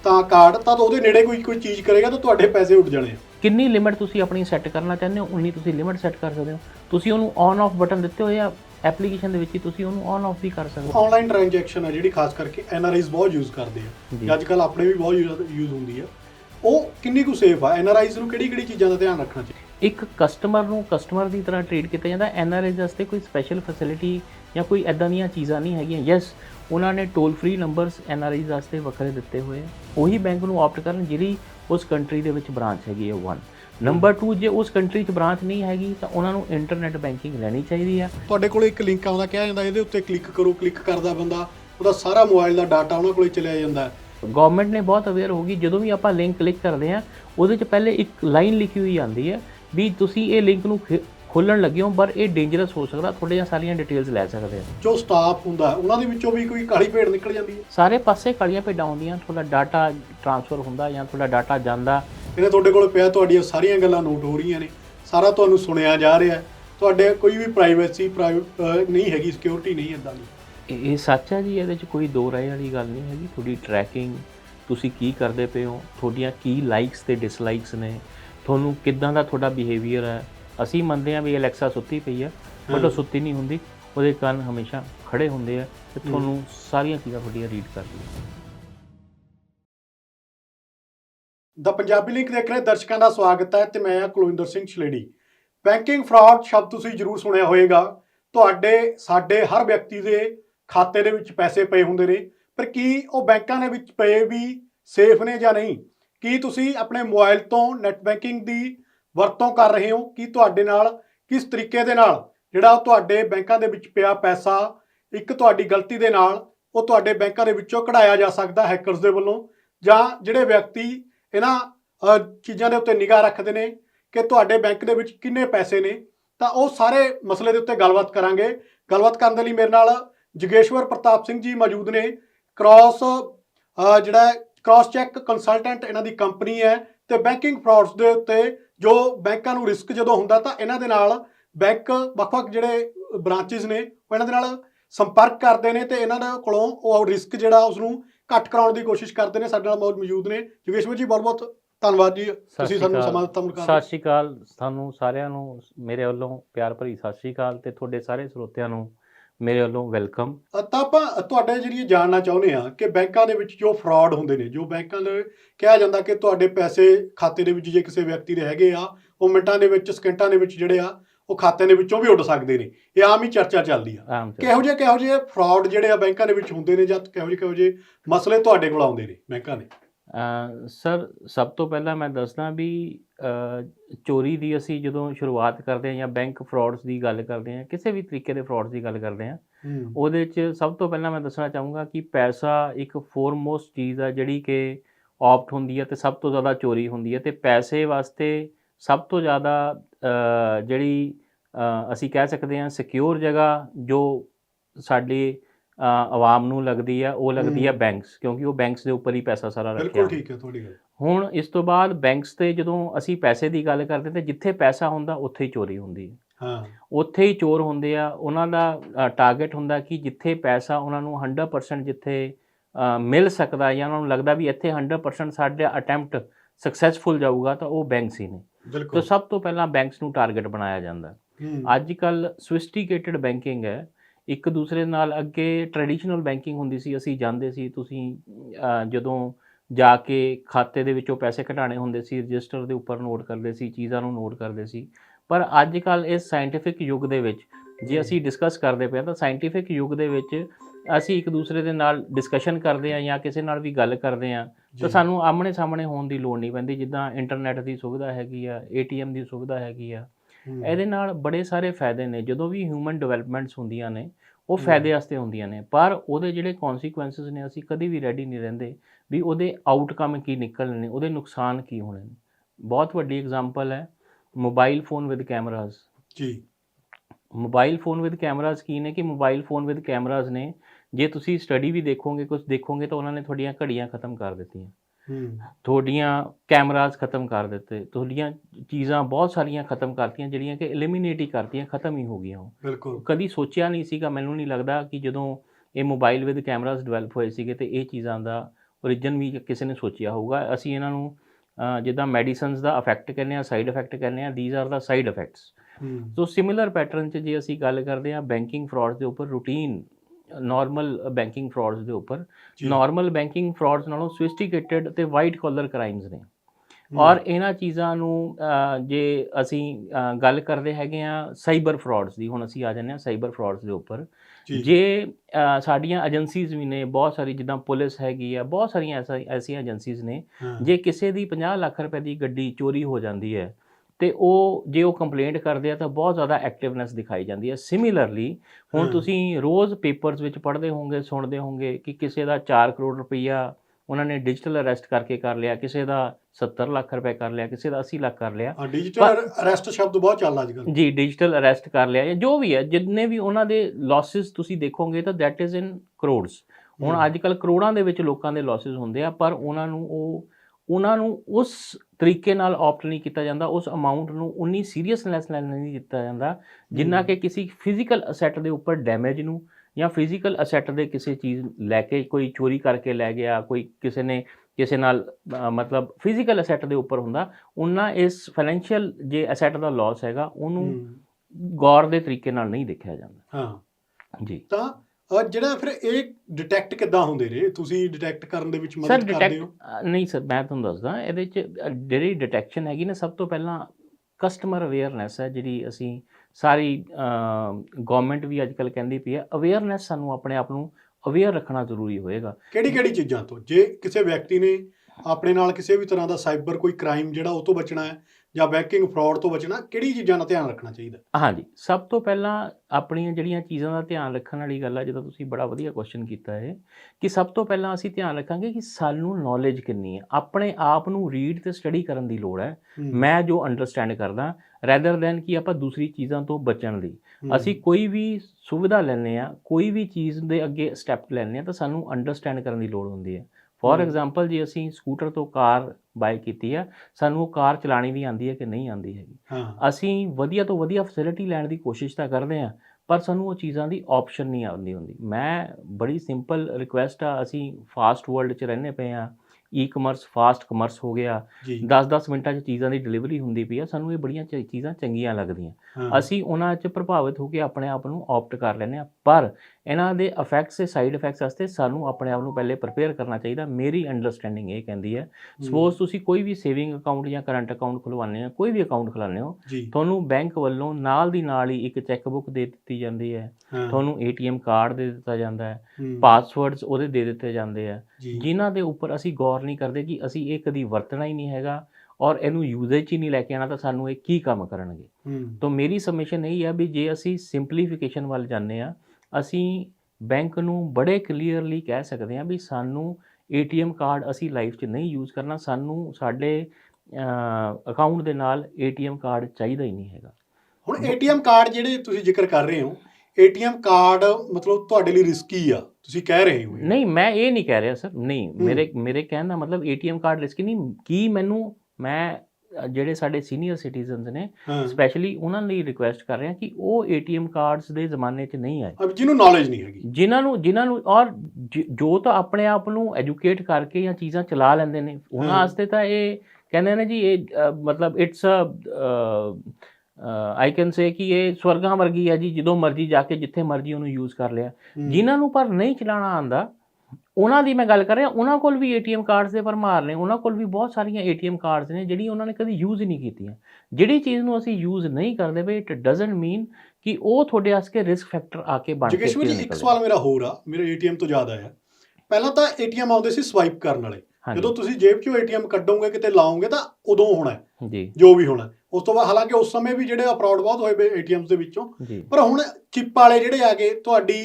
ਤਾਂ ਕਾਰਡ ਤਾਂ ਉਹਦੇ ਨੇੜੇ ਕੋਈ ਕੋਈ ਚੀਜ਼ ਕਰੇਗਾ ਤਾਂ ਤੁਹਾਡੇ ਪੈਸੇ ਉੱਡ ਜਾਣੇ ਕਿੰਨੀ ਲਿਮਿਟ ਤੁਸੀਂ ਆਪਣੀ ਸੈੱਟ ਕਰਨਾ ਚਾਹੁੰਦੇ ਹੋ? ਉਨੀ ਤੁਸੀਂ ਲਿਮਿਟ ਸੈੱਟ ਕਰ ਸਕਦੇ ਹੋ। ਤੁਸੀਂ ਉਹਨੂੰ ਔਨ ਆਫ ਬਟਨ ਦਿੱਤੇ ਹੋਏ ਆ ਐਪਲੀਕੇਸ਼ਨ ਦੇ ਵਿੱਚ ਹੀ ਤੁਸੀਂ ਉਹਨੂੰ ਔਨ ਆਫ ਵੀ ਕਰ ਸਕਦੇ ਹੋ। ਆਨਲਾਈਨ ਟ੍ਰਾਂਜੈਕਸ਼ਨ ਹੈ ਜਿਹੜੀ ਖਾਸ ਕਰਕੇ ਐਨਆਰਆਈਜ਼ ਬਹੁਤ ਯੂਜ਼ ਕਰਦੇ ਆ। ਅੱਜ ਕੱਲ ਆਪਣੇ ਵੀ ਬਹੁਤ ਯੂਜ਼ ਹੁੰਦੀ ਆ। ਉਹ ਕਿੰਨੀ ਕੁ ਸੇਫ ਆ? ਐਨਆਰਆਈਜ਼ ਨੂੰ ਕਿਹੜੀ ਕਿਹੜੀ ਚੀਜ਼ਾਂ ਦਾ ਧਿਆਨ ਰੱਖਣਾ ਚਾਹੀਦਾ? ਇੱਕ ਕਸਟਮਰ ਨੂੰ ਕਸਟਮਰ ਦੀ ਤਰ੍ਹਾਂ ਟ੍ਰੀਟ ਕੀਤਾ ਜਾਂਦਾ। ਐਨਆਰਆਈ ਵਾਸਤੇ ਕੋਈ ਸਪੈਸ਼ਲ ਫੈਸਿਲਿਟੀ ਜਾਂ ਕੋਈ ਐਦਾਂ ਦੀਆਂ ਚੀਜ਼ਾਂ ਨਹੀਂ ਹੈਗੀਆਂ। ਯੈਸ ਉਹਨਾਂ ਨੇ ਟੋਲ ਫ੍ਰੀ ਨੰਬਰਸ ਐਨਆਰਆਈ ਵਾਸਤੇ ਵੱਖਰੇ ਦਿੱਤੇ ਹੋਏ। ਆ ਉਹੀ ਬੈਂਕ ਨੂੰ ਆਪਟ ਕਰਨ ਜਿਹੜੀ ਉਸ ਕੰਟਰੀ ਦੇ ਵਿੱਚ ਬ੍ਰਾਂਚ ਹੈਗੀ ਹੈ 1 ਨੰਬਰ 2 ਜੇ ਉਸ ਕੰਟਰੀ 'ਚ ਬ੍ਰਾਂਚ ਨਹੀਂ ਹੈਗੀ ਤਾਂ ਉਹਨਾਂ ਨੂੰ ਇੰਟਰਨੈਟ ਬੈਂਕਿੰਗ ਲੈਣੀ ਚਾਹੀਦੀ ਆ। ਤੁਹਾਡੇ ਕੋਲ ਇੱਕ ਲਿੰਕ ਆਉਂਦਾ ਕਿਹਾ ਜਾਂਦਾ ਇਹਦੇ ਉੱਤੇ ਕਲਿੱਕ ਕਰੋ ਕਲਿੱਕ ਕਰਦਾ ਬੰਦਾ ਉਹਦਾ ਸਾਰਾ ਮੋਬਾਈਲ ਦਾ ਡਾਟਾ ਉਹਨਾਂ ਕੋਲੇ ਚਲਿਆ ਜਾਂਦਾ। ਹੈ ਗਵਰਨਮੈਂਟ ਨੇ ਬਹੁਤ ਅਵੇਅਰ ਹੋਗੀ ਜਦੋਂ ਵੀ ਆਪਾਂ ਲਿੰਕ ਕਲਿੱਕ ਕਰਦੇ ਆ ਉਹਦੇ 'ਚ ਪਹਿਲੇ ਇੱਕ ਲਾਈਨ ਲਿਖੀ ਹੋਈ ਆਉਂਦੀ ਹੈ ਵੀ ਤੁਸੀਂ ਇਹ ਲਿੰਕ ਨੂੰ ਖੋਲਣ ਲੱਗੇ ਹੋ ਪਰ ਇਹ ਡੇਂਜਰਸ ਹੋ ਸਕਦਾ ਤੁਹਾਡੀਆਂ ਸਾਰੀਆਂ ਡਿਟੇਲਸ ਲੈ ਸਕਦੇ ਆ ਜੋ ਸਟਾਫ ਹੁੰਦਾ ਹੈ, ਉਹਨਾਂ ਦੇ ਵਿੱਚੋਂ ਵੀ ਕੋਈ ਕਾਲੀ ਭੇਡ ਨਿਕਲ ਜਾਂਦੀ ਹੈ? ਸਾਰੇ ਪਾਸੇ ਕਾਲੀਆਂ ਭੇਡਾਂ ਆਉਂਦੀਆਂ ਤੁਹਾਡਾ ਡਾਟਾ ਟ੍ਰਾਂਸਫਰ ਹੁੰਦਾ ਜਾਂ ਤੁਹਾਡਾ ਡਾਟਾ ਜਾਂਦਾ। ਇਹਨੇ ਤੁਹਾਡੇ ਕੋਲ ਪਿਆ ਤੁਹਾਡੀਆਂ ਸਾਰੀਆਂ ਗੱਲਾਂ ਨੋਟ ਹੋ ਰਹੀਆਂ ਨੇ ਸਾਰਾ ਤੁਹਾਨੂੰ ਸੁਣਿਆ ਜਾ ਰਿਹਾ ਹੈ। ਤੁਹਾਡੇ ਕੋਈ ਵੀ ਪ੍ਰਾਈਵੇਸੀ ਨਹੀਂ ਹੈਗੀ ਸਿਕਿਉਰਿਟੀ ਨਹੀਂ ਇਦਾਂ ਦੀ। ਇਹ ਸੱਚ ਹੈ ਜੀ ਇਹਦੇ 'ਚ ਕੋਈ ਦੋ ਰਾਏ ਵਾਲੀ ਗੱਲ ਨਹੀਂ ਹੈਗੀ। ਤੁਹਾਡੀ ਟਰੈਕਿੰਗ ਤੁਸੀਂ ਕੀ ਕਰਦੇ ਪਏ ਹੋ? ਤੁਹਾਡੀਆਂ ਕੀ ਲਾਈਕਸ ਤੇ ਡਿਸਲਾਈਕਸ ਨੇ? ਤੁਹਾਨੂੰ ਕਿੱਦਾਂ ਦਾ ਤੁਹਾਡਾ ਬਿਹੇਵੀਅਰ ਹੈ? ਅਸੀਂ ਮੰਨਦੇ ਹਾਂ ਵੀ ਅਲੈਕਸਾ ਸੁੱਤੀ ਪਈ ਹੈ ਬਟ ਉਹ ਸੁੱਤੀ ਨਹੀਂ ਹੁੰਦੀ। ਉਹਦੇ ਕੰਨ ਹਮੇਸ਼ਾ ਖੜੇ ਹੁੰਦੇ ਆ ਤੇ ਤੁਹਾਨੂੰ ਸਾਰੀਆਂ ਚੀਜ਼ਾਂ ਤੁਹਾਡੀਆਂ ਰੀਡ ਕਰਦੀਆਂ। ਦਾ ਪੰਜਾਬੀ ਲਿੰਕ ਦੇਖ ਰਹੇ ਦਰਸ਼ਕਾਂ ਦਾ ਸਵਾਗਤ ਹੈ ਤੇ ਮੈਂ ਹਾਂ ਕੁਲਵਿੰਦਰ ਸਿੰਘ ਛਲੇੜੀ। ਬੈਂਕਿੰਗ ਫਰਾਡ ਸ਼ਬਦ ਤੁਸੀਂ ਜ਼ਰੂਰ ਸੁਣਿਆ ਹੋਵੇਗਾ। ਤੁਹਾਡੇ ਸਾਡੇ ਹਰ ਵਿਅਕਤੀ ਦੇ ਖਾਤੇ ਦੇ ਵਿੱਚ ਪੈਸੇ ਪਏ ਹੁੰਦੇ ਨੇ, ਪਰ ਕੀ ਉਹ ਬੈਂਕਾਂ ਦੇ ਵਿੱਚ ਪਏ ਵੀ ਸੇਫ ਨੇ ਜਾਂ ਨਹੀਂ? ਕੀ ਤੁਸੀਂ ਆਪਣੇ ਮੋਬਾਈਲ ਤੋਂ ਨੈਟ ਬੈਂਕਿੰਗ ਦੀ ਵਰਤੋਂ ਕਰ ਰਹੇ ਹੋ? ਕੀ ਤੁਹਾਡੇ ਨਾਲ, ਕਿਸ ਤਰੀਕੇ ਦੇ ਨਾਲ? ਜਿਹੜਾ ਉਹ ਤੁਹਾਡੇ ਬੈਂਕਾਂ ਦੇ ਵਿੱਚ ਪਿਆ ਪੈਸਾ ਇੱਕ ਤੁਹਾਡੀ ਗਲਤੀ ਦੇ ਨਾਲ ਉਹ ਤੁਹਾਡੇ ਬੈਂਕਾਂ ਦੇ ਵਿੱਚੋਂ ਕਢਾਇਆ ਜਾ ਸਕਦਾ ਹੈਕਰਸ ਦੇ ਵੱਲੋਂ? ਜਾਂ ਜਿਹੜੇ ਵਿਅਕਤੀ ਇਹਨਾਂ ਚੀਜ਼ਾਂ ਦੇ ਉੱਤੇ ਨਿਗਾਹ ਰੱਖਦੇ ਨੇ ਕਿ ਤੁਹਾਡੇ ਬੈਂਕ ਦੇ ਵਿੱਚ ਕਿੰਨੇ ਪੈਸੇ ਨੇ, ਤਾਂ ਉਹ ਸਾਰੇ ਮਸਲੇ ਦੇ ਉੱਤੇ ਗੱਲਬਾਤ ਕਰਾਂਗੇ। ਗੱਲਬਾਤ ਕਰਨ ਦੇ ਲਈ ਮੇਰੇ ਨਾਲ ਜਗੇਸ਼ਵਰ ਪ੍ਰਤਾਪ ਸਿੰਘ ਜੀ ਮੌਜੂਦ ਨੇ। ਕ੍ਰਾਸ ਜਿਹੜਾ ਕ੍ਰਾਸ ਚੈੱਕ ਕੰਸਲਟੈਂਟ ਇਹਨਾਂ ਦੀ ਕੰਪਨੀ ਹੈ ਤੇ ਬੈਂਕਿੰਗ ਫਰਾਡਸ ਦੇ ਉੱਤੇ ਜੋ ਬੈਂਕਾਂ ਨੂੰ ਰਿਸਕ ਜਦੋਂ ਹੁੰਦਾ ਤਾਂ ਇਹਨਾਂ ਦੇ ਨਾਲ ਬੈਂਕ ਵੱਖ-ਵੱਖ ਜਿਹੜੇ ਬ੍ਰਾਂਚਸ ਨੇ ਉਹ ਇਹਨਾਂ ਦੇ ਨਾਲ ਸੰਪਰਕ ਕਰਦੇ ਨੇ ਤੇ ਇਹਨਾਂ ਦੇ ਕੋਲੋਂ ਉਹ ਰਿਸਕ ਜਿਹੜਾ ਉਸ ਨੂੰ ਘੱਟ ਕਰਾਉਣ ਦੀ ਕੋਸ਼ਿਸ਼ ਕਰਦੇ ਨੇ ਸਾਡੇ ਨਾਲ ਮੌਜ- ਮੌਜੂਦ ਨੇ। ਜੋਗੇਸ਼ਵਰ ਜੀ ਬਹੁਤ ਬਹੁਤ ਧੰਨਵਾਦ ਜੀ। ਤੁਸੀਂ ਸਾਨੂੰ ਸਮਾਂ ਦਿੱਤਾ ਮੁਲਾਕਾਤ ਸਤਿ ਸ਼੍ਰੀ ਅਕਾਲ। ਤੁਹਾਨੂੰ ਸਾਰਿਆਂ ਨੂੰ ਮੇਰੇ ਵੱਲੋਂ ਪਿਆਰ ਭਰੀ ਸਤਿ ਸ਼੍ਰੀ ਅਕਾਲ ਤੇ ਤੁਹਾਡੇ ਸਾਰੇ ਸਰੋਤਿਆਂ ਨੂੰ ਮੇਰੇ ਵੱਲੋਂ ਵੈਲਕਮ ਤਾਂ ਆਪਾਂ ਤੁਹਾਡੇ ਜਰੀਏ ਜਾਣਨਾ ਚਾਹੁੰਦੇ ਆ ਕਿ ਬੈਂਕਾਂ ਦੇ ਵਿੱਚ ਜੋ ਫਰਾਡ ਹੁੰਦੇ ਨੇ ਜੋ ਬੈਂਕਾਂ ਦੇ ਕਿਹਾ ਜਾਂਦਾ ਕਿ ਤੁਹਾਡੇ ਪੈਸੇ ਖਾਤੇ ਦੇ ਵਿੱਚ ਜੇ ਕਿਸੇ ਵਿਅਕਤੀ ਦੇ ਹੈਗੇ ਆ ਉਹ ਮਿੰਟਾਂ ਦੇ ਵਿੱਚ ਸਕਿੰਟਾਂ ਦੇ ਵਿੱਚ ਜਿਹੜੇ ਆ ਉਹ ਖਾਤੇ ਦੇ ਵਿੱਚੋਂ ਵੀ ਉੱਡ ਸਕਦੇ ਨੇ। ਇਹ ਆਮ ਹੀ ਚਰਚਾ ਚੱਲਦੀ ਆ। ਆਮ ਕਿਹੋ ਜਿਹੇ ਕਿਹੋ ਜਿਹੇ ਫਰਾਡ ਜਿਹੜੇ ਆ ਬੈਂਕਾਂ ਦੇ ਵਿੱਚ ਹੁੰਦੇ ਨੇ ਜਾਂ ਕਿਹੋ ਜਿਹੇ ਕਿਹੋ ਜਿਹੇ ਮਸਲੇ ਤੁਹਾਡੇ ਕੋਲ ਆਉਂਦੇ ਨੇ ਬੈਂਕਾਂ ਦੇ? ਸਰ ਸਭ ਤੋਂ ਪਹਿਲਾਂ ਮੈਂ ਦੱਸਦਾ ਵੀ ਚੋਰੀ ਦੀ ਅਸੀਂ ਜਦੋਂ ਸ਼ੁਰੂਆਤ ਕਰਦੇ ਹਾਂ ਜਾਂ ਬੈਂਕ ਫਰਾਡਸ ਦੀ ਗੱਲ ਕਰਦੇ ਹਾਂ ਕਿਸੇ ਵੀ ਤਰੀਕੇ ਦੇ ਫਰਾਡਸ ਦੀ ਗੱਲ ਕਰਦੇ ਹਾਂ ਉਹਦੇ 'ਚ ਸਭ ਤੋਂ ਪਹਿਲਾਂ ਮੈਂ ਦੱਸਣਾ ਚਾਹੂੰਗਾ ਕਿ ਪੈਸਾ ਇੱਕ ਫੋਰਮੋਸਟ ਚੀਜ਼ ਆ ਜਿਹੜੀ ਕਿ ਆਪਟ ਹੁੰਦੀ ਹੈ ਤੇ ਸਭ ਤੋਂ ਜ਼ਿਆਦਾ ਚੋਰੀ ਹੁੰਦੀ ਹੈ ਤੇ ਪੈਸੇ ਵਾਸਤੇ ਸਭ ਤੋਂ ਜ਼ਿਆਦਾ ਜਿਹੜੀ ਅਸੀਂ ਕਹਿ ਸਕਦੇ ਹਾਂ ਸਿਕਿਉਰ ਜਗ੍ਹਾ ਜੋ ਸਾਡੀ ਆਵਾਮ ਨੂੰ ਲੱਗਦੀ ਆ ਉਹ ਲੱਗਦੀ ਆ। ਬੈਂਕਸ ਕਿਉਂਕਿ ਉਹ ਬੈਂਕਸ ਦੇ ਉੱਪਰ ਹੀ ਪੈਸਾ ਸਾਰਾ ਰੱਖਿਆ। ਬਿਲਕੁਲ ਠੀਕ ਹੈ ਤੁਹਾਡੀ ਗੱਲ। ਹੁਣ ਇਸ ਤੋਂ ਬਾਅਦ ਬੈਂਕਸ ਤੇ ਜਦੋਂ ਅਸੀਂ ਪੈਸੇ ਦੀ ਗੱਲ ਕਰਦੇ ਤੇ ਜਿੱਥੇ ਪੈਸਾ ਹੁੰਦਾ ਉੱਥੇ ਹੀ ਚੋਰੀ ਹੁੰਦੀ ਹੈ। ਹਾਂ। ਉੱਥੇ ਹੀ ਚੋਰ ਹੁੰਦੇ ਆ ਉਹਨਾਂ ਦਾ ਟਾਰਗੇਟ ਹੁੰਦਾ ਕਿ ਜਿੱਥੇ ਪੈਸਾ ਉਹਨਾਂ ਨੂੰ 100% ਜਿੱਥੇ ਮਿਲ ਸਕਦਾ ਜਾਂ ਉਹਨਾਂ ਨੂੰ ਲੱਗਦਾ ਵੀ ਇੱਥੇ 100% ਸਾਡਾ ਅਟੈਂਪਟ ਸਕਸੈਸਫੁਲ ਜਾਊਗਾ ਤਾਂ ਉਹ ਬੈਂਕਸ ਹੀ ਨੇ। ਤਾਂ ਸਭ ਤੋਂ ਪਹਿਲਾਂ ਬੈਂਕਸ ਨੂੰ ਟਾਰਗੇਟ ਬਣਾਇਆ ਜਾਂਦਾ। ਅੱਜ ਕੱਲ ਸੋਫਿਸਟੀਕੇਟਿਡ ਬੈਂਕਿੰਗ ਹੈ। ਇੱਕ ਦੂਸਰੇ ਨਾਲ ਅੱਗੇ ਟ੍ਰੈਡੀਸ਼ਨਲ ਬੈਂਕਿੰਗ ਹੁੰਦੀ ਸੀ ਅਸੀਂ ਜਾਂਦੇ ਸੀ ਤੁਸੀਂ ਜਦੋਂ ਜਾ ਕੇ ਖਾਤੇ ਦੇ ਵਿੱਚੋਂ ਪੈਸੇ ਕਢਾਣੇ ਹੁੰਦੇ ਸੀ ਰਜਿਸਟਰ ਦੇ ਉੱਪਰ ਨੋਟ ਕਰਦੇ ਸੀ ਚੀਜ਼ਾਂ ਨੂੰ ਨੋਟ ਕਰਦੇ ਸੀ ਪਰ ਅੱਜ ਕੱਲ ਇਸ ਸਾਇੰਟੀਫਿਕ ਯੁੱਗ ਦੇ ਵਿੱਚ ਜੇ ਅਸੀਂ ਡਿਸਕਸ ਕਰਦੇ ਪਏ ਤਾਂ ਸਾਇੰਟੀਫਿਕ ਯੁੱਗ ਦੇ ਵਿੱਚ ਅਸੀਂ ਇੱਕ ਦੂਸਰੇ ਦੇ ਨਾਲ ਡਿਸਕਸ਼ਨ ਕਰਦੇ ਹਾਂ ਜਾਂ ਕਿਸੇ ਨਾਲ ਵੀ ਗੱਲ ਕਰਦੇ ਜੀ। ਤਾਂ ਸਾਨੂੰ ਆਮਣੇ ਸਾਹਮਣੇ ਹੋਣ ਦੀ ਲੋੜ ਨਹੀਂ ਪੈਂਦੀ ਜਿੱਦਾਂ ਇੰਟਰਨੈਟ ਦੀ ਸੁਵਿਧਾ ਹੈਗੀ ਆ ਏਟੀਐਮ ਦੀ ਸੁਵਿਧਾ ਹੈਗੀ ਆ। ਇਹਦੇ ਨਾਲ ਬੜੇ ਸਾਰੇ ਫਾਇਦੇ ਨੇ ਜਦੋਂ ਵੀ ਹਿਊਮਨ ਡਿਵੈਲਪਮੈਂਟਸ ਹੁੰਦੀਆਂ ਨੇ ਉਹ। ਫਾਇਦੇ ਵਾਸਤੇ ਹੁੰਦੀਆਂ ਨੇ ਪਰ ਉਹਦੇ ਜਿਹੜੇ ਕਨਸੀਕੁਐਂਸਸ ਨੇ ਅਸੀਂ ਕਦੀ ਵੀ ਰੈਡੀ ਨਹੀਂ ਰਹਿੰਦੇ ਵੀ ਉਹਦੇ ਆਊਟਕਮ ਕੀ ਨਿਕਲਣੇ ਨੇ ਉਹਦੇ ਨੁਕਸਾਨ ਕੀ ਹੋਣੇ ਨੇ। ਬਹੁਤ ਵੱਡੀ ਐਗਜ਼ਾਮਪਲ ਹੈ ਮੋਬਾਈਲ ਫੋਨ ਵਿਦ ਕੈਮਰਾਜ਼ ਜੀ। ਮੋਬਾਈਲ ਫੋਨ ਵਿਦ ਕੈਮਰਾਜ਼ ਕੀ ਨੇ ਕਿ ਮੋਬਾਈਲ ਫੋਨ ਵਿਦ ਕੈਮਰਾਜ਼ ਨੇ ਜੇ ਤੁਸੀਂ ਸਟੱਡੀ ਵੀ ਦੇਖੋਗੇ ਕੁਝ ਦੇਖੋਗੇ ਤਾਂ ਉਹਨਾਂ ਨੇ ਤੁਹਾਡੀਆਂ ਘੜੀਆਂ ਖਤਮ ਕਰ ਦਿੱਤੀਆਂ। ਤੁਹਾਡੀਆਂ ਕੈਮਰਾਜ਼ ਖਤਮ ਕਰ ਦਿੱਤੇ ਤੁਹਾਡੀਆਂ ਚੀਜ਼ਾਂ ਬਹੁਤ ਸਾਰੀਆਂ ਖਤਮ ਕਰਤੀਆਂ ਜਿਹੜੀਆਂ ਕਿ ਐਲੀਮੀਨੇਟ ਹੀ ਕਰਤੀਆਂ ਖਤਮ ਹੀ ਹੋ ਗਈਆਂ ਉਹ। ਬਿਲਕੁਲ। ਕਦੀ ਸੋਚਿਆ ਨਹੀਂ ਸੀਗਾ ਮੈਨੂੰ ਨਹੀਂ ਲੱਗਦਾ ਕਿ ਜਦੋਂ ਇਹ ਮੋਬਾਈਲ ਵਿਦ ਕੈਮਰਾਜ਼ ਡਿਵੈਲਪ ਹੋਏ ਸੀਗੇ ਤੇ ਇਹ ਚੀਜ਼ਾਂ ਦਾ origin ਵੀ ਕਿਸੇ ਨੇ ਸੋਚਿਆ ਹੋਊਗਾ। ਅਸੀਂ ਇਹਨਾਂ ਨੂੰ ਜਿੱਦਾਂ ਮੈਡੀਸਨਸ ਦਾ ਇਫੈਕਟ ਕਹਿੰਦੇ ਆ ਸਾਈਡ ਇਫੈਕਟ ਕਹਿੰਦੇ ਆ these are the side effects so similar pattern 'ਚ ਜੇ ਅਸੀਂ ਗੱਲ ਕਰਦੇ ਆ ਬੈਂਕਿੰਗ ਫਰਾਡ ਦੇ ਉੱਪਰ ਰੂਟੀਨ ਨਾਰਮਲ ਬੈਂਕਿੰਗ ਫਰਾਡਸ ਦੇ ਉੱਪਰ। ਨਾਰਮਲ ਬੈਂਕਿੰਗ ਫਰਾਡਸ ਨਾਲੋਂ ਸੋਫਿਸਟੀਕੇਟਡ ਤੇ ਵਾਈਟ ਕਾਲਰ ਕ੍ਰਾਈਮਸ ਨੇ। ਔਰ ਇਹਨਾਂ ਚੀਜ਼ਾਂ ਨੂੰ ਜੇ ਅਸੀਂ ਗੱਲ ਕਰਦੇ ਹੈਗੇ ਆ ਸਾਈਬਰ ਫਰਾਡਸ ਦੀ ਹੁਣ ਅਸੀਂ ਆ ਜਾਂਦੇ ਆ ਸਾਈਬਰ ਫਰਾਡਸ ਦੇ ਉੱਪਰ ਜੀ। ਸਾਡੀਆਂ ਏਜੰਸੀਜ਼ ਵੀ ਨੇ ਬਹੁਤ ਸਾਰੀ ਜਿੱਦਾਂ ਪੁਲਿਸ ਹੈਗੀ ਆ ਬਹੁਤ ਸਾਰੀਆਂ ਐਸਾ ਐਸੀਆਂ ਏਜੰਸੀਜ਼ ਨੇ। ਜੇ ਕਿਸੇ ਦੀ 50 ਲੱਖ ਰੁਪਏ ਦੀ ਗੱਡੀ ਚੋਰੀ ਹੋ ਜਾਂਦੀ ਹੈ ਤੇ ਉਹ ਜੇ ਉਹ ਕੰਪਲੇਂਟ ਕਰਦੇ ਆ ਤਾਂ ਬਹੁਤ ਜ਼ਿਆਦਾ ਐਕਟਿਵਨੈਸ ਦਿਖਾਈ ਜਾਂਦੀ ਹੈ ਸਿਮਿਲਰਲੀ ਹੁਣ। ਤੁਸੀਂ ਰੋਜ਼ ਪੇਪਰਸ ਵਿੱਚ ਪੜ੍ਹਦੇ ਹੋਵੋਗੇ ਸੁਣਦੇ ਹੋਵੋਗੇ ਕਿ ਕਿਸੇ ਦਾ 4 ਕਰੋੜ ਰੁਪਈਆ ਉਹਨਾਂ ਨੇ ਡਿਜੀਟਲ ਅਰੈਸਟ ਕਰਕੇ ਕਰ ਲਿਆ ਕਿਸੇ ਦਾ 70 ਲੱਖ ਰੁਪਏ ਕਰ ਲਿਆ ਕਿਸੇ ਦਾ 80 ਲੱਖ ਕਰ ਲਿਆ ਹਾਂ ਡਿਜੀਟਲ ਅਰੈਸਟ ਸ਼ਬਦ ਬਹੁਤ ਚੱਲਦਾ ਅੱਜ ਕੱਲ੍ਹ ਜੀ ਡਿਜੀਟਲ ਅਰੈਸਟ ਕਰ ਲਿਆ ਜਾਂ ਜੋ ਵੀ ਹੈ ਜਿੰਨੇ ਵੀ ਉਹਨਾਂ ਦੇ ਲਾਸਸ ਤੁਸੀਂ ਦੇਖੋਗੇ ਤਾਂ ਦੈਟ ਇਜ਼ ਇਨ ਕਰੋੜਸ ਹੁਣ। ਅੱਜ ਕੱਲ ਕਰੋੜਾਂ ਦੇ ਵਿੱਚ ਲੋਕਾਂ ਦੇ ਲਾਸਸ ਹੁੰਦੇ ਆ ਪਰ ਉਹਨਾਂ ਨੂੰ ਉਹ ਉਹਨਾਂ ਨੂੰ ਉਸ ਤਰੀਕੇ ਨਾਲ ਆਪਟ ਨਹੀਂ ਕੀਤਾ ਜਾਂਦਾ ਉਸ ਅਮਾਉਂਟ ਨੂੰ ਉਨੀ ਸੀਰੀਅਸਨੈਸ ਨਾਲ ਨਹੀਂ ਦਿੱਤਾ ਜਾਂਦਾ ਜਿੰਨਾ। ਕਿ ਕਿਸੇ ਫਿਜ਼ੀਕਲ ਅਸੈਟ ਦੇ ਉੱਪਰ ਡੈਮੇਜ ਨੂੰ ਜਾਂ ਫਿਜ਼ੀਕਲ ਅਸੈਟ ਦੇ ਕਿਸੇ ਚੀਜ਼ ਲੈ ਕੇ ਕੋਈ ਚੋਰੀ ਕਰਕੇ ਲੈ ਗਿਆ ਕੋਈ ਕਿਸੇ ਨੇ ਕਿਸੇ ਨਾਲ ਮਤਲਬ ਫਿਜ਼ੀਕਲ ਅਸੈਟ ਦੇ ਉੱਪਰ ਹੁੰਦਾ ਉਹਨਾਂ ਇਸ ਫਾਈਨੈਂਸ਼ੀਅਲ ਜੇ ਅਸੈਟ ਦਾ ਲਾਸ ਹੈਗਾ ਉਹਨੂੰ। ਗੌਰ ਦੇ ਤਰੀਕੇ ਨਾਲ ਨਹੀਂ ਦੇਖਿਆ ਜਾਂਦਾ ਹਾਂ ਜੀ ਤਾਂ ਜਿਹੜਾ ਫਿਰ ਇਹ ਡਿਟੈਕਟ ਕਿੱਦਾਂ ਹੁੰਦੇ ਨੇ? ਤੁਸੀਂ ਡਿਟੈਕਟ ਕਰਨ ਦੇ ਵਿੱਚ ਮਦਦ ਕਰਦੇ ਹੋ? ਨਹੀਂ ਸਰ ਮੈਂ ਤੁਹਾਨੂੰ ਦੱਸਦਾ ਇਹਦੇ ਚ ਅ, ਜਿਹੜੀ ਡਿਟੈਕਸ਼ਨ ਹੈਗੀ ਨਾ ਸਭ ਤੋਂ ਪਹਿਲਾਂ ਕਸਟਮਰ ਅਵੇਅਰਨੈਸ ਹੈ ਜਿਹੜੀ ਅਸੀਂ ਸਾਰੀ ਗਵਰਨਮੈਂਟ ਵੀ ਅੱਜ ਕੱਲ ਕਹਿੰਦੀ ਪਈ ਹੈ ਅਵੇਅਰਨੈਸ ਸਾਨੂੰ ਆਪਣੇ ਆਪ ਨੂੰ ਅਵੇਅਰ ਰੱਖਣਾ ਜ਼ਰੂਰੀ ਹੋਏਗਾ। ਕਿਹੜੀ ਕਿਹੜੀ ਚੀਜ਼ਾਂ ਤੋਂ? ਜੇ ਕਿਸੇ ਵਿਅਕਤੀ ਨੇ ਆਪਣੇ ਨਾਲ ਕਿਸੇ ਵੀ ਤਰ੍ਹਾਂ ਦਾ ਸਾਈਬਰ ਕੋਈ ਕ੍ਰਾਈਮ ਜਿਹੜਾ ਉਹ ਤੋਂ ਬਚਣਾ ਹੈ ਜਾਂ ਬੈਂਕਿੰਗ ਫਰਾਡ ਤੋਂ ਬਚਣਾ ਕਿਹੜੀ ਚੀਜ਼ਾਂ ਦਾ ਧਿਆਨ ਰੱਖਣਾ ਚਾਹੀਦਾ ਹਾਂਜੀ ਸਭ ਤੋਂ ਪਹਿਲਾਂ ਆਪਣੀਆਂ ਜਿਹੜੀਆਂ ਚੀਜ਼ਾਂ ਦਾ ਧਿਆਨ ਰੱਖਣ ਵਾਲੀ ਗੱਲ ਆ ਜਦੋਂ ਤੁਸੀਂ ਬੜਾ ਵਧੀਆ ਕੁਐਸਚਨ ਕੀਤਾ ਹੈ ਕਿ ਸਭ ਤੋਂ ਪਹਿਲਾਂ ਅਸੀਂ ਧਿਆਨ ਰੱਖਾਂਗੇ ਕਿ ਸਾਨੂੰ ਨੌਲੇਜ ਕਿੰਨੀ ਹੈ ਆਪਣੇ ਆਪ ਨੂੰ ਰੀਡ ਤੇ ਸਟੱਡੀ ਕਰਨ ਦੀ ਲੋੜ ਹੈ। ਮੈਂ ਜੋ ਅੰਡਰਸਟੈਂਡ ਕਰਦਾ ਰੈਦਰ ਦੈਨ ਕਿ ਆਪਾਂ ਦੂਸਰੀ ਚੀਜ਼ਾਂ ਤੋਂ ਬਚਣ ਹੂੰ। ਅਸੀਂ ਕੋਈ ਵੀ ਸੁਵਿਧਾ ਲੈਂਦੇ ਆ ਕੋਈ ਵੀ ਚੀਜ਼ ਦੇ ਅੱਗੇ ਸਟੈਪ ਲੈਂਦੇ ਆ ਤਾਂ ਸਾਨੂੰ ਅੰਡਰਸਟੈਂਡ ਕਰਨ ਦੀ ਲੋੜ ਹੁੰਦੀ ਹੈ ਫੋਰ। ਐਗਜ਼ਾਮਪਲ ਜੇ ਅਸੀਂ ਸਕੂਟਰ ਤੋਂ ਕਾਰ ਬਾਈ ਕੀਤੀ ਆ ਸਾਨੂੰ ਉਹ ਕਾਰ ਚਲਾਣੀ ਵੀ ਆਂਦੀ ਹੈ ਕਿ ਨਹੀਂ ਆਂਦੀ ਹੈਗੀ। ਹਾਂ। ਅਸੀਂ ਵਧੀਆ ਤੋਂ ਵਧੀਆ ਫੈਸਿਲਿਟੀ ਲੈਣ ਦੀ ਕੋਸ਼ਿਸ਼ ਤਾਂ ਕਰਦੇ ਆ ਪਰ ਸਾਨੂੰ ਉਹ ਚੀਜ਼ਾਂ ਦੀ ਆਪਸ਼ਨ ਨਹੀਂ ਆਉਂਦੀ ਹੁੰਦੀ। ਮੈਂ ਬੜੀ ਸਿੰਪਲ ਰਿਕੁਐਸਟ ਆ ਅਸੀਂ ਫਾਸਟ ਵਰਲਡ 'ਚ ਰਹਿੰਦੇ ਪਏ ਆ ਈ-ਕਮਰਸ ਫਾਸਟ ਕਮਰਸ ਹੋ ਗਿਆ। ਜੀ। 10-10 ਮਿੰਟਾਂ 'ਚ ਚੀਜ਼ਾਂ ਦੀ ਡਿਲੀਵਰੀ ਹੁੰਦੀ ਪਈ ਆ ਸਾਨੂੰ ਇਹ ਬੜੀਆਂ ਚੀਜ਼ਾਂ ਚੰਗੀਆਂ ਲੱਗਦੀਆਂ। ਅਸੀਂ ਉਹਨਾਂ 'ਚ ਪ੍ਰਭਾਵਿਤ ਹੋ ਕੇ ਆਪਣੇ ਆਪ ਨੂੰ ਆਪਟ ਕਰ ਲੈਂਦੇ ਆ ਪਰ ਇਹਨਾਂ ਦੇ ਇਫੈਕਟਸ ਤੇ ਸਾਈਡ ਇਫੈਕਟਸ ਵਾਸਤੇ ਸਾਨੂੰ ਆਪਣੇ ਆਪ ਨੂੰ ਪਹਿਲੇ ਪ੍ਰਪੇਅਰ ਕਰਨਾ ਚਾਹੀਦਾ। ਮੇਰੀ ਅੰਡਰਸਟੈਂਡਿੰਗ ਇਹ ਕਹਿੰਦੀ ਹੈ। ਸਪੋਜ਼ ਤੁਸੀਂ ਕੋਈ ਵੀ ਸੇਵਿੰਗ ਅਕਾਊਂਟ ਜਾਂ ਕਰੰਟ ਅਕਾਊਂਟ ਖੁਲਵਾਉਂਦੇ ਹੋ ਕੋਈ ਵੀ ਅਕਾਊਂਟ ਖੁਲਾਉਂਦੇ ਹੋ ਤੁਹਾਨੂੰ ਬੈਂਕ ਵੱਲੋਂ ਨਾਲ ਦੀ ਨਾਲ ਹੀ ਇੱਕ ਚੈੱਕ ਬੁੱਕ ਦੇ ਦਿੱਤੀ ਜਾਂਦੀ ਹੈ। ਤੁਹਾਨੂੰ ਏਟੀਐਮ ਕਾਰਡ ਦੇ ਦਿੱਤਾ ਜਾਂਦਾ ਹੈ। ਪਾਸਵਰਡਸ ਉਹਦੇ ਦੇ ਦਿੱਤੇ ਜਾਂਦੇ ਆ ਜਿਨ੍ਹਾਂ ਦੇ ਉੱਪਰ ਅਸੀਂ ਗੌਰ ਨਹੀਂ ਕਰਦੇ ਕਿ ਅਸੀਂ ਇਹ ਕਦੀ ਵਰਤਣਾ ਹੀ ਨਹੀਂ ਹੈਗਾ ਔਰ ਇਹਨੂੰ ਯੂਜ਼ੇਜ ਹੀ ਨਹੀਂ ਲੈ ਕੇ ਆਣਾ ਤਾਂ ਸਾਨੂੰ ਇਹ ਕੀ ਕੰਮ ਕਰਨਗੇ। ਤਾਂ ਮੇਰੀ ਸਮੇਸ਼ਨ ਇਹ ਹੈ ਵੀ ਜੇ ਅਸੀਂ ਸਿੰਪਲੀਫਿਕੇਸ਼ਨ ਵੱਲ ਜਾਂਦੇ ਆ ਅਸੀਂ ਬੈਂਕ ਨੂੰ ਬੜੇ ਕਲੀਅਰਲੀ ਕਹਿ ਸਕਦੇ ਹਾਂ ਵੀ ਸਾਨੂੰ ਏਟੀਐਮ ਕਾਰਡ ਅਸੀਂ ਲਾਈਫ 'ਚ ਨਹੀਂ ਯੂਜ਼ ਕਰਨਾ ਸਾਨੂੰ ਸਾਡੇ ਅਕਾਊਂਟ ਦੇ ਨਾਲ ਏਟੀਐਮ ਕਾਰਡ ਚਾਹੀਦਾ ਹੀ ਨਹੀਂ ਹੈਗਾ ਹੁਣ ਏਟੀਐਮ ਕਾਰਡ ਜਿਹੜੇ ਤੁਸੀਂ ਜ਼ਿਕਰ ਕਰ ਰਹੇ ਹੋ ਏਟੀਐਮ ਕਾਰਡ ਮਤਲਬ ਤੁਹਾਡੇ ਲਈ ਰਿਸਕੀ ਆ ਤੁਸੀਂ ਕਹਿ ਰਹੇ ਹੋ। ਨਹੀਂ ਮੈਂ ਇਹ ਨਹੀਂ ਕਹਿ ਰਿਹਾ ਸਰ ਨਹੀਂ ਮੇਰੇ ਮੇਰੇ ਕਹਿਣ ਦਾ ਮਤਲਬ ਏਟੀਐਮ ਕਾਰਡ ਰਿਸਕੀ ਨਹੀਂ ਕੀ ਮੈਨੂੰ ਮੈਂ ਜਿਹੜੇ ਸਾਡੇ ਸੀਨੀਅਰ ਸਿਟੀਜ਼ਨਸ ਨੇ ਹਾਂ ਸਪੈਸ਼ਲੀ ਉਹਨਾਂ ਲਈ ਰਿਕੁਐਸਟ ਕਰ ਰਿਹਾ ਕਿ ਉਹ ਏਟੀਐਮ ਕਾਰਡਸ ਦੇ ਜ਼ਮਾਨੇ 'ਚ ਨਹੀਂ ਆਏ ਅਬ ਜਿਹਨੂੰ ਨੌਲੇਜ ਨਹੀਂ ਹੈਗੀ ਜਿਨ੍ਹਾਂ ਨੂੰ ਜਿਨ੍ਹਾਂ ਨੂੰ ਔਰ ਜ- ਤਾਂ ਆਪਣੇ ਆਪ ਨੂੰ ਐਜੂਕੇਟ ਕਰਕੇ ਜਾਂ ਚੀਜ਼ਾਂ ਚਲਾ ਲੈਂਦੇ ਨੇ ਉਹਨਾਂ ਹਾਂ। ਵਾਸਤੇ ਤਾਂ ਇਹ ਕਹਿੰਦੇ ਨੇ ਜੀ ਇਹ ਅ, ਮਤਲਬ ਇਟਸ ਆਈ ਕੈਨ ਸੇ ਕਿ ਇਹ ਸਵਰਗਾਂ ਵਰਗੀ ਹੈ ਜੀ ਜਦੋਂ ਮਰਜ਼ੀ ਜਾ ਕੇ ਜਿੱਥੇ ਮਰਜ਼ੀ ਉਹਨੂੰ ਯੂਜ਼ ਕਰ ਲਿਆ ਹੂੰ। ਜਿਨ੍ਹਾਂ ਨੂੰ ਪਰ ਨਹੀਂ ਚਲਾਉਣਾ ਆਂਦਾ ਉਹਨਾਂ ਦੀ ਮੈਂ ਗੱਲ ਕਰ ਰਿਹਾ ਉਹਨਾਂ ਕੋਲ ਵੀ ਏਟੀਐਮ ਕਾਰਡਸ ਦੇ ਭਰਮਾਰ ਨੇ ਉਹਨਾਂ ਕੋਲ ਵੀ ਬਹੁਤ ਸਾਰੀਆਂ ਏਟੀਐਮ ਕਾਰਡਸ ਨੇ ਜਿਹੜੀ ਉਹਨਾਂ ਨੇ ਕਦੀ ਯੂਜ਼ ਹੀ ਨਹੀਂ ਕੀਤੀਆਂ। ਜਿਹੜੀ ਚੀਜ਼ ਨੂੰ ਅਸੀਂ ਯੂਜ਼ ਨਹੀਂ ਕਰਦੇ ਬਈ ਇਟ ਡਸਨਟ ਮੀਨ ਕਿ ਉਹ ਤੁਹਾਡੇ ਵਾਸਤੇ ਰਿਸਕ ਫੈਕਟਰ ਆ ਕੇ ਬਣ ਕੇ ਜਗੇਸ਼ਵਰ ਜੀ ਇੱਕ। ਸਵਾਲ ਮੇਰਾ ਹੋਰ ਆ ਮੇਰੇ ਏਟੀਐਮ ਤੋਂ ਯਾਦ ਆਇਆ ਪਹਿਲਾਂ ਤਾਂ ਏਟੀਐਮ ਆਉਂਦੇ ਸੀ ਸਵਾਈਪ ਕਰਨ ਵਾਲੇ। ਜਦੋਂ ਤੁਸੀਂ ਜੇਬ 'ਚੋਂ ਏਟੀਐਮ ਕੱਢੋਗੇ ਕਿਤੇ ਲਾਓਗੇ ਤਾਂ ਉਦੋਂ ਹੋਣਾ ਜੀ। ਜੋ ਵੀ ਹੋਣਾ। ਉਸ ਤੋਂ ਬਾਅਦ ਹਾਲਾਂਕਿ ਉਸ ਸਮੇਂ ਵੀ ਜਿਹੜੇ ਅਪਰਾਡ ਬਹੁਤ ਹੋਏ ਏਟੀਐਮਸ ਦੇ ਵਿੱਚੋਂ। ਪਰ ਹੁਣ ਚਿੱਪ ਵਾਲੇ ਜਿਹੜੇ ਆ ਗਏ ਤੁਹਾਡੀ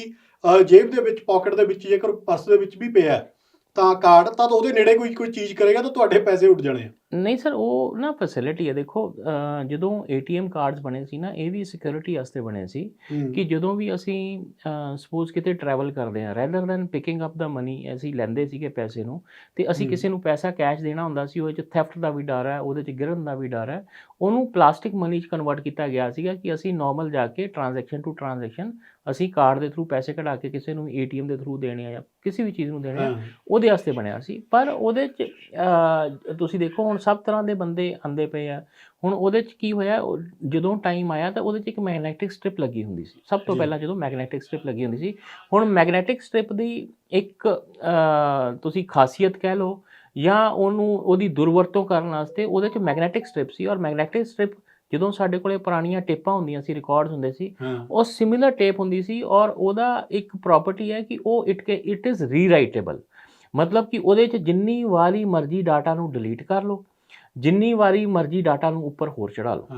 ਜੇਬ ਦੇ ਵਿੱਚ ਪਾਕਟ ਦੇ ਵਿੱਚ, ਜੇਕਰ ਪਰਸ ਦੇ ਵਿੱਚ ਵੀ ਪਿਆ ਤਾਂ ਕਾਰਡ ਤਾਂ ਉਹਦੇ ਨੇੜੇ ਕੋਈ ਕੋਈ ਚੀਜ਼ ਕਰੇਗਾ ਤਾਂ ਤੁਹਾਡੇ ਪੈਸੇ ਉੱਡ ਜਾਣੇ ਆ। ਨਹੀਂ ਸਰ ਉਹ ਨਾ ਫੈਸਿਲਿਟੀ ਹੈ ਦੇਖੋ ਜਦੋਂ ਏਟੀਐਮ ਕਾਰਡਸ ਬਣੇ ਸੀ ਨਾ ਇਹ ਵੀ ਸਿਕਿਉਰਿਟੀ ਵਾਸਤੇ ਬਣੇ ਸੀ ਕਿ ਜਦੋਂ ਵੀ ਅਸੀਂ ਸਪੋਜ਼ ਕਿਤੇ ਟਰੈਵਲ ਕਰਦੇ ਹਾਂ rather than picking up the money ਅਸੀਂ ਲੈਂਦੇ ਸੀਗੇ ਪੈਸੇ ਨੂੰ ਤੇ ਅਸੀਂ। ਕਿਸੇ ਨੂੰ ਪੈਸਾ ਕੈਸ਼ ਦੇਣਾ ਹੁੰਦਾ ਸੀ ਉਹਦੇ ਚ ਥੈਫਟ ਦਾ ਵੀ ਡਰ ਹੈ ਉਹਦੇ ਚ ਗਿਰਨ ਦਾ ਵੀ ਡਰ ਹੈ ਉਹਨੂੰ ਪਲਾਸਟਿਕ ਮਨੀ ਚ ਕਨਵਰਟ ਕੀਤਾ ਗਿਆ ਸੀਗਾ ਕਿ ਅਸੀਂ ਨਾਰਮਲ ਜਾ ਕੇ ਟ੍ਰਾਂਜੈਕਸ਼ਨ ਟੂ ਟ੍ਰਾਂਜੈਕਸ਼ਨ ਅਸੀਂ ਕਾਰਡ ਦੇ ਥਰੂ ਪੈਸੇ ਕਢਾ ਕੇ ਕਿਸੇ ਨੂੰ ਏਟੀਐਮ ਦੇ ਥਰੂ ਦੇਣੇ ਆ ਜਾਂ ਕਿਸੇ ਵੀ ਚੀਜ਼ ਨੂੰ ਦੇਣੇ ਆ ਉਹਦੇ ਵਾਸਤੇ ਬਣਿਆ ਸੀ ਪਰ ਉਹਦੇ ਚ ਤੁਸੀਂ ਦੇਖੋ ਹੁਣ ਸਭ ਤਰ੍ਹਾਂ ਦੇ ਬੰਦੇ ਆਂਦੇ ਪਏ ਆ। ਹੁਣ ਉਹਦੇ ਚ ਕੀ ਹੋਇਆ ਜਦੋਂ ਟਾਈਮ ਆਇਆ ਤਾਂ ਉਹਦੇ ਚ ਇੱਕ ਮੈਗਨੈਟਿਕ ਸਟ੍ਰਿਪ ਲੱਗੀ ਹੁੰਦੀ ਸੀ। ਸਭ ਤੋਂ। ਪਹਿਲਾਂ ਜਦੋਂ ਮੈਗਨੈਟਿਕ ਸਟ੍ਰਿਪ ਲੱਗੀ ਹੁੰਦੀ ਸੀ ਹੁਣ ਮੈਗਨੈਟਿਕ ਸਟ੍ਰਿਪ ਦੀ ਇੱਕ ਤੁਸੀਂ ਖਾਸੀਅਤ ਕਹਿ ਲਓ ਜਾਂ ਉਹਨੂੰ ਉਹਦੀ ਦੁਰਵਰਤੋਂ ਕਰਨ ਵਾਸਤੇ ਉਹਦੇ ਚ ਮੈਗਨੈਟਿਕ ਸਟ੍ਰਿਪ ਸੀ ਔਰ ਮੈਗਨੈਟਿਕ ਸਟ੍ਰਿਪ ਜਦੋਂ ਸਾਡੇ ਕੋਲੇ ਪੁਰਾਣੀਆਂ ਟੇਪਾਂ ਹੁੰਦੀਆਂ ਸੀ ਰਿਕਾਰਡਸ ਹੁੰਦੇ ਸੀ ਉਹ ਸਿਮਿਲਰ ਟੇਪ ਹੁੰਦੀ ਸੀ ਔਰ ਉਹਦਾ ਇੱਕ ਪ੍ਰਾਪਰਟੀ ਹੈ ਕਿ ਉਹ ਇਟ ਇਟ ਇਜ਼ ਰੀਰਾਈਟੇਬਲ ਮਤਲਬ ਕਿ ਉਹਦੇ 'ਚ ਜਿੰਨੀ ਵਾਰੀ ਮਰਜ਼ੀ ਡਾਟਾ ਨੂੰ ਡਿਲੀਟ ਕਰ ਲਓ ਜਿੰਨੀ ਵਾਰੀ ਮਰਜ਼ੀ ਡਾਟਾ ਨੂੰ ਉੱਪਰ ਹੋਰ ਚੜਾ ਲਓ।